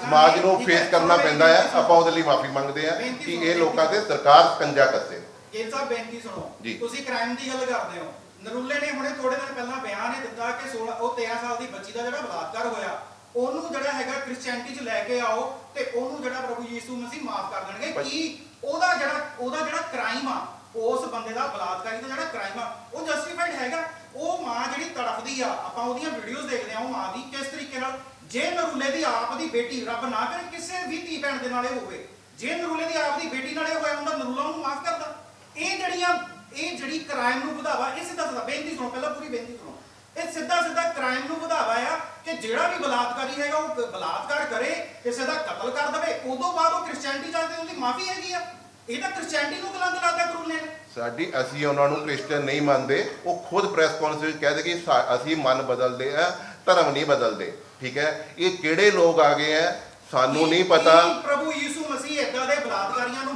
ਸਮਾਜ ਨੂੰ ਫੇਸ ਕਰਨਾ ਪੈਂਦਾ ਹੈ। ਆਪਾਂ ਉਹਦੇ ਲਈ ਮਾਫੀ ਮੰਗਦੇ ਆ ਕਿ ਇਹ ਲੋਕਾਂ ਤੇ ਸਰਕਾਰ ਸਕੰਜਾ ਕੱਸੇ ਗਿੱਲ ਸਾਹਿਬ ਬੇਨਤੀ ਸੁਣੋ। ਤੁਸੀਂ ਕ੍ਰਾਈਮ ਦੀ ਗੱਲ ਕਰਦੇ ਹੋ। ਨਰੂਲੇ ਨੇ ਹੁਣੇ ਥੋੜੇ ਦਿਨ ਪਹਿਲਾਂ ਬਿਆਨ ਇਹ ਦਿੱਤਾ ਕਿ 16 ਉਹ 13 ਸਾਲ ਦੀ ਬੱਚੀ ਦਾ ਜਿਹੜਾ ਬਲਾਤਕਾਰ ਹੋਇਆ ਉਹਨੂੰ ਜਿਹੜਾ ਹੈਗਾ ਕ੍ਰਿਸਚੀਅਨਿਟੀ 'ਚ ਲੈ ਕੇ ਆਓ ਤੇ ਉਹਨੂੰ ਜਿਹੜਾ ਪ੍ਰਭੂ ਯੀਸ਼ੂ ਮਸੀਹ ਮਾਫ ਕਰ ਦੇਣਗੇ। ਕੀ ਉਹਦਾ ਜਿਹੜਾ ਉਹਦਾ ਜਿਹੜਾ ਕ੍ਰਾਈਮ ਆ ਉਸ ਬੰਦੇ ਦਾ ਬਲਾਤਕਾਰੀ ਦਾ ਜਿਹੜਾ ਕ੍ਰਾਈਮ ਆ ਉਹ ਜਸਟੀਫਾਈਡ ਹੈਗਾ? ਉਹ ਮਾਂ ਜਿਹੜੀ ਤੜਫਦੀ ਆ, ਆਪਾਂ ਉਹਦੀਆਂ ਵੀਡੀਓਜ਼ ਦੇਖਦੇ ਆ, ਉਹ ਮਾਂ ਦੀ ਕਿਸ ਤਰੀਕੇ ਨਾਲ? ਜੇ ਨਰੂਲੇ ਦੀ ਆਪ ਦੀ ਬੇਟੀ ਰੱਬ ਨਾ ਕਰੇ, ਕਿਸੇ ਵੀ ਧੀ ਭੈਣ ਦੇ ਨਾਲ ਇਹ ਹੋਵੇ। ਜੇ ਨਰੂਲੇ ਦੀ ਆਪ ਦੀ ਬੇਟੀ ਨਾਲ ਇਹ ਹੋਇਆ ਹੁੰਦਾ, ਨਰੂਲਾ ਉਹਨੂੰ ਮਾਫ ਕਰਦਾ। ਇਹ ਜਿਹੜੀਆਂ, ਇਹ ਜਿਹੜੀ ਕ੍ਰਾਈਮ ਨੂੰ ਵਧਾਵਾ, ਇਹ ਸਿੱਧਾ ਸਿੱਧਾ, ਬੇਨਤੀ ਸੁਣੋ, ਪਹਿਲਾਂ ਪੂਰੀ ਬੇਨਤੀ ਸੁਣੋ। ਇਹ ਸਿੱਧਾ ਸਿੱਧਾ ਕ੍ਰਾਈਮ ਨੂੰ ਵਧਾਵਾ ਆ ਕਿ ਜਿਹੜਾ ਵੀ ਬਲਾਤਕਾਰੀ ਹੈਗਾ, ਉਹ ਬਲਾਤਕਾਰ ਕਰੇ, ਕਿਸੇ ਦਾ ਕਤਲ ਕਰ ਦਵੇ, ਉਦੋਂ ਬਾਅਦ ਉਹ ਕ੍ਰਿਸਚੀਅਨਟੀ ਜਾਂਦੇ ਉਹਦੀ ਮਾਫੀ ਹੈਗੀ ਆ। ਇਹ ਤਾਂ ਕ੍ਰਿਸਚੀਅਨਟੀ ਨੂੰ ਕਲੰਕ ਲਾਦਾ ਕਰੂਨੇ ਨੇ। ਸਾਡੀ ਅਸੀਂ ਉਹਨਾਂ ਨੂੰ ਕ੍ਰਿਸਚੀਅਨ ਨਹੀਂ ਮੰਨਦੇ ਉਹ ਖੁਦ ਪ੍ਰੈਸ ਕਾਨਫਰੰਸ ਵਿੱਚ ਕਹਿੰਦੇ ਕਿ ਸਾ- ਅਸੀਂ ਮਨ ਬਦਲਦੇ ਆ ਧਰਮ ਨਹੀਂ ਬਦਲਦੇ ਠੀਕ ਹੈ? ਇਹ ਕਿਹੜੇ ਲੋਕ ਆ ਗਏ ਆ? ਸਾਨੂੰ ਨਹੀਂ ਪਤਾ। ਪ੍ਰਭੂ ਯੀਸੂ ਮਸੀਹ ਏਦਾਂ ਦੇ ਬਲਾਤਕਾਰੀਆਂ ਨੇ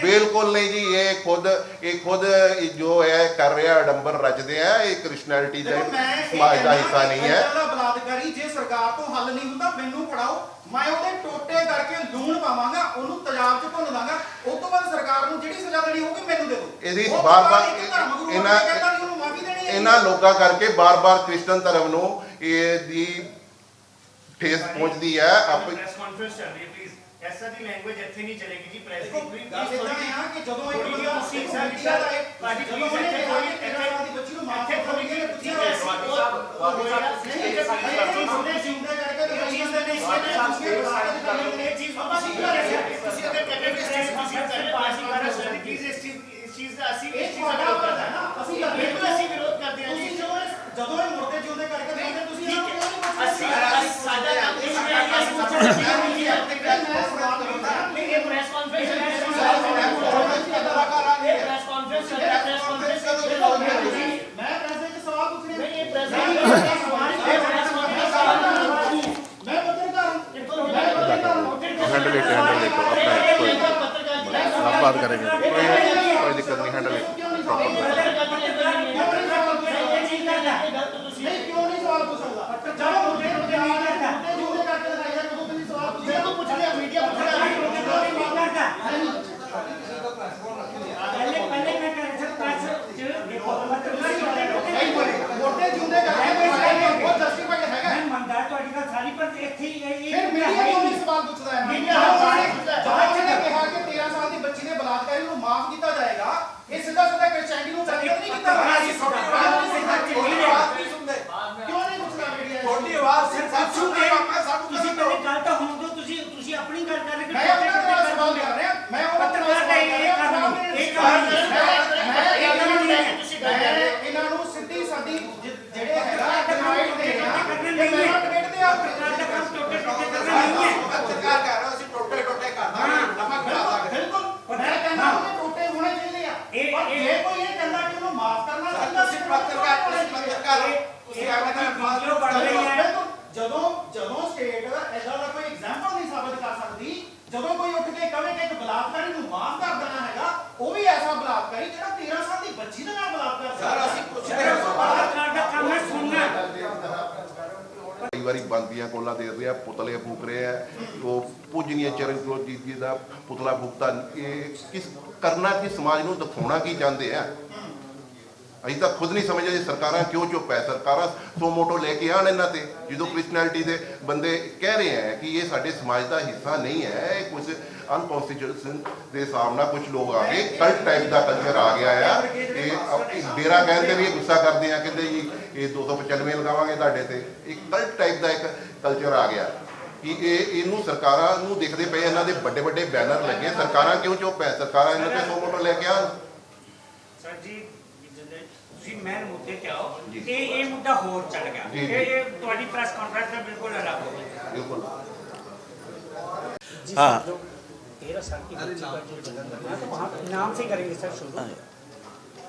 ਬਿਲਕੁਲ ਨਹੀਂ ਜੀ ਇਹ ਖੁਦ ਇਹ ਖੁਦ ਇਹ ਜੋ ਹੈ ਕਰ ਰਿਹਾ ਅਡੰਬਰ ਰਚਦੇ ਆ ਇਹ ਕ੍ਰਿਸਚੀਅਨਿਟੀ ਦੇ ਸਮਾਜ ਦਾ ਹਿੱਸਾ ਨਹੀਂ ਹੈ। ਬਲਾਤਕਾਰੀ ਜੇ ਸਰਕਾਰ ਤੋਂ ਹੱਲ ਨਹੀਂ ਹੁੰਦਾ ਮੈਨੂੰ ਫੜਾਓ। ਮੈਂ ਉਹਦੇ ਟੋਟੇ ਕਰਕੇ ਲੂਣ ਪਾਵਾਂਗਾ ਉਹਨੂੰ ਤੇਜ਼ਾਬ 'ਚ ਭੁੰਨ ਦਾਂਗਾ। ਉਸ ਤੋਂ ਬਾਅਦ ਸਰਕਾਰ ਨੂੰ ਜਿਹੜੀ ਸਜ਼ਾ ਦੇਣੀ ਹੋਊਗੀ ਮੈਨੂੰ ਦੇ ਦਿਓ। ਇਹਦੀ ਬਾਰ-ਬਾਰ ਇਹਨਾਂ- ਇਹਨਾਂ ਲੋਕਾਂ ਕਰਕੇ ਬਾਰ-ਬਾਰ ਕ੍ਰਿਸਚਨ ਧਰਮ ਨੂੰ ਇਹ ਦੀ ਠੇਸ ਪਹੁੰਚਦੀ ਹੈ। ਆਪ ਪ੍ਰੈਸ ਕਾਨਫਰੰਸ ਚੱਲ ਰਹੀ ਹੈ ਪਲੀਜ਼ ਐਸਾ ਦੀ ਲੈਂਗੁਏਜ ਇੱਥੇ ਨਹੀਂ ਚਲੇਗੀ ਜੀ ਪ੍ਰੈਸ ਦੇਖੋ ਦੀ ਗੱਲ ਇਦਾਂ ਹੈ ਆ ਕਿ ਜਦੋਂ ਇੱਕ ਬੰਦਾ ਤੁਸੀਂ ਸਰ ਸਰ ਦਾ ਇੱਕ ਤੁਹਾਡੀ ਜਦੋਂ please ਉਹਨੇ ਇੱਥੇ ਕਿਹਾ ਕੋਈ- ਕਿ ਤੇਰਾਂ ਸਾਲ ਦੀ ਬੱਚੀ ਨੂੰ ਮਾਫ ਇੱਥੇ ਕਰ ਦੋਗੇ ਜਿਹੀ ਪੁੱਛਿਆ ਠੀਕ ਹੈ, ਹੋਇਆ ਸੀ। ਸਵਾਗਤ ਸਾਹਿਬ, ਸਵਾਗਤ ਸਾਹਿਬ। ਨਹੀਂ, ਇਹ ਚੀਜ਼ ਇਹ ਚੀਜ਼ ਉਹਨੇ ਜਿਉਂਦੇ ਕਰਕੇ ਤੇ ਚੀਜ਼ ਦੇ ਨਹੀਂ ਸਾਹਿਬ, ਤੁਸੀਂ ਬਲਾਤਕਾਰ ਕਰਦੇ ਨੇ। ਇਹ ਚੀਜ਼ ਆਪਾਂ ਸਿੱਖ ਰਹੇ ਹਾਂ ਤੁਸੀਂ ਅਗਰ ਕਹਿੰਦੇ ਵੀ ਸਟੇਜ ਤੁਸੀਂ ਕਰ ਪਾਸ ਹੀ ਕਰ ਸਕਦੇ ਪਲੀਜ਼ ਇਸ ਚੀਜ਼ ਇਸ ਚੀਜ਼ ਦਾ ਅਸੀਂ ਇਹ ਇਸ ਚੀਜ਼ ਦਾ ਤੁਹਾਡਾ ਫਰਜ਼ ਹੈ ਨਾ ਅਸੀਂ ਹਾਂ ਕਰਦੇ ਬਿਲਕੁਲ ਅਸੀਂ ਵਿਰੋਧ ਹਾਂ ਤੁਸੀਂ ਜੀ ਜਦੋਂ ਇਹ ਮੁਰਦੇ ਜਿਉਂਦੇ ਕਰਕੇ ਕਹਿੰਦੇ ਤੁਸੀਂ ਇਹਨਾਂ ਨੂੰ ਕਿਉਂ ਨਹੀਂ ਅਸੀਂ ਸਾਡਾ ਕੰਮ ਇਹ ਹੈ ਕਿ ਅਸੀਂ ਪੁੱਛਣਾ ਚਾਹੁੰਦੇ ਹਾਂ ਕਿ ਪ੍ਰੈਸ ਕਾਨਫਰੰਸ ਨਹੀਂ ਇਹ ਪ੍ਰੈਸ ਕਾਨਫਰੰਸ ਹੈ ਇਹ ਪ੍ਰੈਸ ਕਾਨਫਰੰਸ ਹੈ ਪ੍ਰੈਸ ਕਾਨਫਰੰਸ ਹੈ ਮੈਂ ਪ੍ਰੈਸ ਦੇ ਸਵਾਲ ਪੁੱਛਣੇ ਨਹੀਂ ਇਹ ਪ੍ਰੈਸ ਇਹ ਪ੍ਰੈਸ ਕਾਨਫਰੰਸ ਮੈਂ ਪੱਤਰਕਾਰ ਹਾਂ ਮੈਂ ਪੱਤਰਕਾਰ ਹਾਂ। ਹੈਂਡਲ ਲੈ ਕੇ ਹੈਂਡਲ ਲੈ ਕੇ ਆਪਣਾ ਕੋਈ ਬਾਤ ਕਰਾਂਗੇ ਕੋਈ ਦਿੱਕਤ ਨਹੀਂ ਹੈਂਡਲ ਪ੍ਰੋਪਰ ਕਿਉਂ ਨਹੀਂ ਸਵਾਲ ਪੁੱਛ ਸਕਦਾ ਜਦੋਂ ਮੁਰਦੇ ਮੁਰਦੇ ਮੁਰਦੇ ਜਿਉਂਦੇ ਕਰਕੇ ਜਾਂਦਾ ਕਦੋਂ ਤੁਸੀਂ ਸਵਾਲ ਪੁੱਛਦੇ ਹੋ ਪੁੱਛ ਲਿਆ ਮੀਡੀਆ ਪੁੱਛ ਮੁਰਦੇ ਜਿਉਂਦੇ ਕਰਕੇ ਉਹ ਜਸਟੀਫਾਈਡ ਹੈਗਾ ਫਿਰ ਮੀਡੀਆ ਕਿਉਂ ਨਹੀਂ ਸਵਾਲ ਪੁੱਛਦਾ ਹੈ ਮੀਡੀਆ ਜਦੋਂ ਉਹਨੇ ਕਿਹਾ ਕਿ 13 ਸਾਲ ਦੀ ਬੱਚੀ ਦੇ ਬਲਾਤਕਾਰੀ ਨੂੰ ਮਾਫ ਕੀਤਾ ਜਾਏਗਾ ਇਹ ਸਿੱਧਾ ਸਿੱਧਾ ਕ੍ਰਿਸਚੀਅਨਟੀ ਨੂੰ ਨਹੀਂ ਕੀਤਾ ਕਿਉਂ ਨਹੀਂ ਪੁੱਛਦਾ ਮੀਡੀਆ ਤੁਹਾਡੀ ਆਵਾਜ਼ ਸਿਰਫ ਅੱਛੂ ਦੇ ਕੰਮ ਹੈ ਸਾਨੂੰ ਤੁਸੀਂ ਪਹਿਲੇ ਗੱਲ ਤਾਂ ਹੋਣ ਦਿਓ ਤੁਸੀਂ ਤੁਸੀਂ ਆਪਣੀ ਗੱਲ ਕਰ ਰਹੇ ਮੈਂ ਉਹਨਾਂ ਦੇ ਨਾਲ ਸਵਾਲ ਕਰ ਰਿਹਾ ਮੈਂ ਉਹਨਾਂ ਨਾਲ ਪੱਤਰਕਾਰ ਦਾ ਇਹ ਕੰਮ ਇਹ ਕੰਮ। ਮੈਂ ਇਹ ਕੰਮ ਨਹੀਂ ਹੈ, ਤੁਸੀਂ ਗੱਲ ਕਰ। ਰਹੇ ਇਹਨਾਂ ਨੂੰ ਸਿੱਧੀ ਸਾਡੀ ਜਿਹੜੇ ਹੈਗਾ ਡਿਮਾਂਡ ਦੇ ਕਰਨਾ ਕਿ ਨਹੀਂ ਮੈਂ। ਡਿਬੇਟ ਦੇ ਆ ਸਰਕਾਰ ਦਾ ਕੰਮ ਟੋਟੇ ਟੋਟੇ ਕਰਨਾ ਨਹੀਂ ਹੈ। ਪੱਤਰਕਾਰ ਕਹਿ ਰਹੇ ਅਸੀਂ ਟੋਟੇ ਟੋਟੇ ਕਰਦਾ ਨਮਕ ਮਿਲਾ ਸਕਦੇ ਬਿਲਕੁਲ। ਮੈਂ ਕਹਿੰਦਾ ਉਹਦੇ ਟੋਟੇ ਹੋਣੇ ਚਾਹੀਦੇ ਆ। ਇਹ- ਪਰ ਇਹ- ਜੇ ਕੋਈ ਇਹ ਕਹਿੰਦਾ ਕਿ ਉਹਨੂੰ ਮਾਫ ਕਰਨਾ ਚਾਹੀਦਾ ਤੁਸੀਂ ਪੱਤਰਕਾਰ ਪੱਤਰਕਾਰ ਹੋ ਤੁਸੀਂ ਐਵੇਂ ਦਾ ਵੀਡੀਓ ਬਣ ਰਹੀ ਹੈ ਬਿਲਕੁਲ ਜਦੋਂ ਜਦੋਂ ਸਟੇਟ ਐਦਾ ਦਾ ਕੋਈ ਐਗਜ਼ਾਮਪਲ ਨਹੀਂ ਸਾਬਤ ਕਰ ਸਕਦੀ ਜਦੋਂ ਕੋਈ ਉੱਠ ਕੇ ਕਹੇ ਕਿ ਇੱਕ ਬਲਾਤਕਾਰੀ ਨੂੰ ਮਾਫ ਕਰ ਦੇਣਾ ਹੈਗਾ ਉਹ ਵੀ ਐਸਾ ਬਲਾਤਕਾਰੀ ਜਿਹੜਾ 13 ਸਾਲ ਦੀ ਬੱਚੀ ਦੇ ਨਾਲ ਬਲਾਤਕਾਰ ਸਰ ਅਸੀਂ ਪੁੱਛਦੇ ਹਾਂ ਸਰਕਾਰ ਦਾ ਕੰਮ ਹੈ ਸੁਣਨਾ ਕਈ ਵਾਰੀ ਬੰਦੀਆਂ ਕੋਲਾ ਦੇ ਰਹੇ ਪੁਤਲੇ ਫੂਕ ਰਹੇ ਉਹ ਪੂਜਨੀय ਚਰਨਜੋਤ ਜੀ ਜੀ ਦਾ ਪੁਤਲਾ ਫੂਕਤਾ। ਇਹ ਕਿਸ ਕਰਨਾ ਕੀ, ਸਮਾਜ ਨੂੰ ਦਿਖਾਉਣਾ ਕੀ ਚਾਹੁੰਦੇ ਆ? ਅਸੀਂ ਤਾਂ ਖੁਦ ਨਹੀਂ ਸਮਝਦੇ ਸਰਕਾਰਾਂ ਕਿਉਂ ਚੁੱਪ ਹੈ। ਸਰਕਾਰਾਂ ਸੋ ਮੋਟੋ ਲੈ ਕੇ ਆਣ ਇਹਨਾਂ ਤੇ। ਜਦੋਂ ਪਰਸਨੈਲਿਟੀ ਦੇ ਬੰਦੇ ਕਹਿ ਰਹੇ ਆ ਕਿ ਇਹ ਸਾਡੇ ਸਮਾਜ ਦਾ ਹਿੱਸਾ ਨਹੀਂ ਹੈ, ਇਹ ਕੁਝ ਅਨਕਨਸਟੀਚੁਅਲ ਦੇ ਹਿਸਾਬ ਕੁਝ ਲੋਕ ਆ ਗਏ ਕਲਟ ਟਾਈਪ ਦਾ ਕਲਚਰ ਆ ਗਿਆ ਆ ਇਹ ਡੇਰਾ ਕਹਿੰਦੇ ਵੀ ਗੁੱਸਾ ਕਰਦੇ ਆ ਕਹਿੰਦੇ ਜੀ ਇਹ 295 ਲਗਾਵਾਂਗੇ ਤੁਹਾਡੇ ਤੇ ਇੱਕ ਕਲਟ ਟਾਈਪ ਦਾ ਇੱਕ ਕਲਚਰ ਆ ਗਿਆ ਕਿ ਇਹ ਇਹਨੂੰ ਸਰਕਾਰਾਂ ਨੂੰ ਦੇਖਦੇ ਪਏ ਇਹਨਾਂ ਦੇ ਵੱਡੇ ਵੱਡੇ ਬੈਨਰ ਲੱਗੇ ਸਰਕਾਰਾਂ ਕਿਉਂ ਚੁੱਪ ਹੈ ਸਰਕਾਰਾਂ ਇਹਨਾਂ ਤੇ 100 ਲੈ ਕੇ ਆਣ ਜੀ ਤੁਸੀਂ ਮੁੱਦੇ ਤੇ ਇਹ ਇਹ ਮੁੱਦਾ ਹੋਰ ਚੱਲ ਗਿਆ ਇਹ ਤੁਹਾਡੀ ਪ੍ਰੈਸ ਕਾਨਫਰੰਸ ਦਾ ਬਿਲਕੁਲ ਅਲੱਗ ਹੋ ਗਿਆ ਬਿਲਕੁਲ ਹਾਂ। तेरह साल की बच्ची का जो जन्म करना तो वहाँ नाम से करेंगे सर शुरू।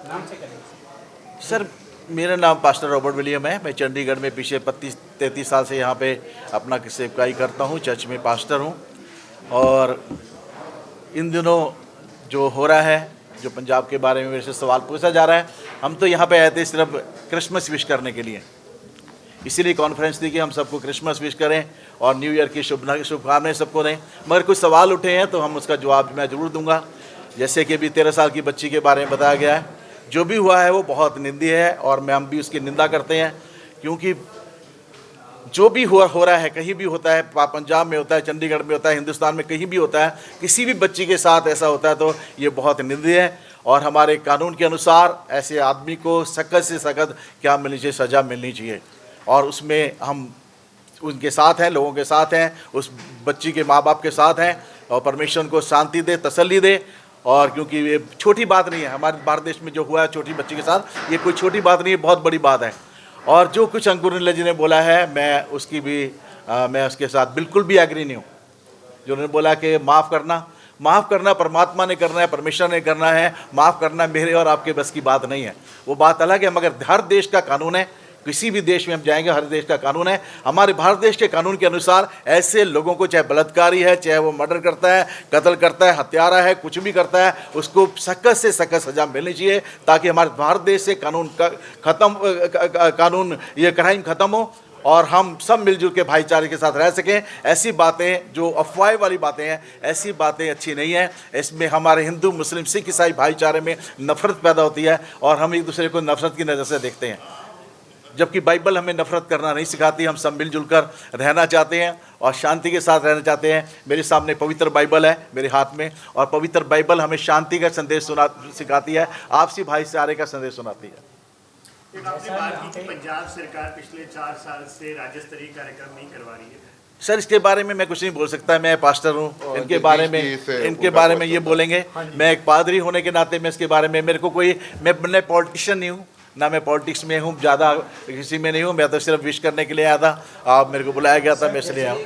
नाम से करेंगे। सर मेरा नाम पास्टर रॉबर्ट विलियम है। मैं चंडीगढ़ में पिछले पच्चीस तैंतीस साल से यहाँ पे अपना सेवकाई करता हूँ चर्च में पास्टर हूँ। और इन दिनों जो हो रहा है जो पंजाब के बारे में मेरे से सवाल पूछा जा रहा है हम तो यहाँ पे आए थे सिर्फ़ क्रिसमस विश करने के लिए। इसीलिए कॉन्फ्रेंस थी कि हम सबको क्रिसमस विश करें। और न्यू ईयर की शुभ शुभकामनाएँ सबको दें। मगर कुछ सवाल उठे हैं तो हम उसका जवाब मैं ज़रूर दूँगा। जैसे कि अभी तेरह साल की बच्ची के बारे में बताया गया है। जो भी हुआ है, वो बहुत निंदी है और मैं, हम भी उसकी निंदा करते हैं। क्योंकि जो भी हो हो रहा है, कहीं भी होता है पंजाब में होता है, चंडीगढ़ में होता है, हिंदुस्तान में कहीं भी होता है, किसी भी बच्ची के साथ ऐसा होता है तो ये बहुत निंदनीय है। और हमारे कानून के अनुसार ऐसे आदमी को सख्त से सख्त क्या मिलनी चाहिए, सज़ा मिलनी चाहिए। और उसमें हम उनके साथ हैं लोगों के साथ हैं उस बच्ची के माँ बाप के साथ हैं और परमेश्वर उनको शांति दे तसल्ली दे और क्योंकि ये छोटी बात नहीं है हमारे भारत देश में जो हुआ है छोटी बच्ची के साथ ये कोई छोटी बात नहीं है बहुत बड़ी बात है। और जो कुछ अंकुर जी ने बोला है मैं उसकी भी आ, मैं उसके साथ बिल्कुल भी एग्री नहीं हूँ। जो उन्होंने बोला कि माफ़ करना माफ़ करना परमात्मा ने करना है परमेश्वर ने करना है माफ़ करना मेरे और आपके बस की बात नहीं है। वो बात अलग है मगर हर देश का कानून है किसी भी देश में हम जाएँगे, हर देश का कानून है। हमारे भारत देश के कानून के अनुसार ऐसे लोगों को, चाहे बलात्कारी है, चाहे वो मर्डर करता है, कत्ल करता है, हत्यारा है, कुछ भी करता है, उसको सख्त से सख्त सजा मिलनी चाहिए, ताकि हमारे भारत देश से कानून का, ख़त्म कानून, ये क्राइम ख़त्म हो, और हम सब मिलजुल के भाईचारे के साथ रह सकें। ऐसी बातें, जो अफवाह वाली बातें हैं, ऐसी बातें अच्छी नहीं हैं। इसमें हमारे हिंदू, मुस्लिम, सिख, ईसाई भाईचारे में नफरत पैदा होती है, और हम एक दूसरे को नफरत की नज़र से देखते हैं। जबकि बाइबल हमें नफरत करना नहीं सिखाती हम सब मिलजुल कर रहना चाहते हैं और शांति के साथ रहना चाहते हैं। मेरे सामने पवित्र बाइबल है मेरे हाथ में और पवित्र बाइबल हमें शांति का संदेश सुना सिखाती है। आपसी भाईचारे का संदेश सुनाती है। एक आपने बात की कि पंजाब सरकार पिछले चार साल से राज्य स्तरीय कार्यक्रम नहीं करवा रही है। सर इसके बारे में मैं कुछ नहीं बोल सकता मैं पास्टर हूँ। इनके बारे में इनके बारे में ये बोलेंगे। मैं एक पादरी होने के नाते मैं इसके बारे में मेरे को कोई मैं मैं पॉलिटिशियन नहीं हूँ। ना मैं पॉलिटिक्स में हूँ ज़्यादा किसी में नहीं हूँ मैं तो सिर्फ़ विश करने के लिए आया था। आप मेरे को बुलाया गया था मैं इसलिए आया। है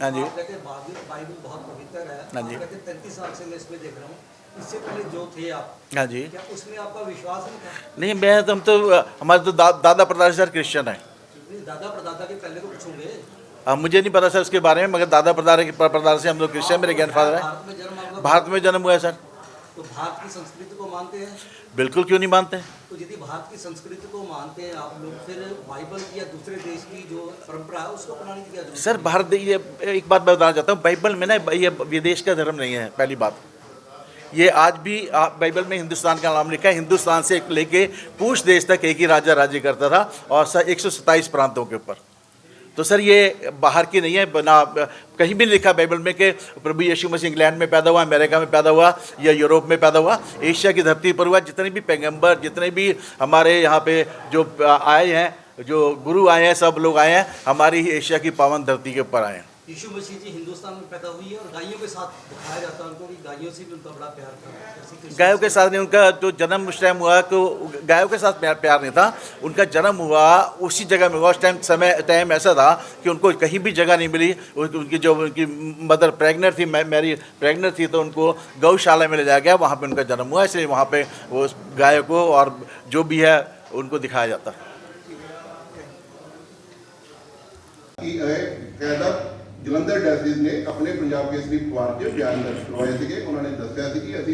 हाँ जी। हैं बाइबल बाइबल बहुत पवित्र है। हाँ जी। हैं तैंतीस साल से मैं इसमें देख रहा हूँ। इससे पहले जो थे आप हाँ जी। उसमें आपका विश्वास नहीं था? नहीं मैं तो हम तो हमारे तो दा, दादा परदादा सर क्रिश्चियन है। नहीं, दादा परदादा के पहले को पूछूँगे? अब मुझे नहीं पता सर उसके बारे में मगर दादा परदादा के परदादा से हम लोग क्रिश्चियन मेरे ग्रैंड फादर है। भारत में जन्म भारत में जन्म हुआ है सर। तो भारत की संस्कृति को मानते हैं? बिल्कुल क्यों नहीं मानते? तो यदि भारत की संस्कृति को मानते हैं आप लोग फिर बाइबल की या दूसरे देश की जो परंपरा है उसको अपनाने की क्या ज़रूरत सर भारत ये एक बात मैं बताना चाहता हूँ बाइबल में ना ये विदेश का धर्म नहीं है पहली बात। ये आज भी आ, बाइबल में हिंदुस्तान का नाम लिखा है हिंदुस्तान से लेके पूछ देश तक एक ही राजा राज्य करता था और सर एक प्रांतों के ऊपर। तो सर, ये बाहर की नहीं है ना कहीं भी लिखा बाइबल में कि प्रभु यीशु मसीह इंग्लैंड में पैदा हुआ, अमेरिका में पैदा हुआ या यूरोप में पैदा हुआ, एशिया की धरती पर हुआ, जितने भी पैगंबर, जितने भी हमारे यहाँ पे जो आए हैं, जो गुरु आए हैं, सब लोग आए हैं, हमारी ही एशिया की पावन धरती के ऊपर आए हैं। यीशु मसीह जी हिंदुस्तान में पैदा हुई है और गायों के साथ दिखाया जाता है उनको कि गायों से भी उनका बड़ा प्यार था। गायों के साथ नहीं उनका जो जन्म उस टाइम हुआ तो गायों के साथ प्यार प्यार नहीं था। उनका जन्म हुआ उसी जगह में हुआ। उस टाइम समय टाइम ऐसा था कि उनको कहीं भी जगह नहीं मिली। उनकी जो उनकी मदर प्रेगनेंट थी मेरी प्रेगनेंट थी तो उनको गौशाला में ले जाया गया। वहाँ पर उनका जन्म हुआ इसलिए वहाँ पर वो गायों को और जो भी है उनको दिखाया जाता। है ਜਲੰਧਰ ਡੈਸੀਜ਼ ਨੇ ਆਪਣੇ ਪੰਜਾਬ ਕੇਸਰੀ ਅਖਬਾਰ 'ਚ ਬਿਆਨ ਦਰਜ ਕਰਵਾਏ ਸੀਗੇ। ਉਹਨਾਂ ਨੇ ਦੱਸਿਆ ਸੀ ਕਿ ਅਸੀਂ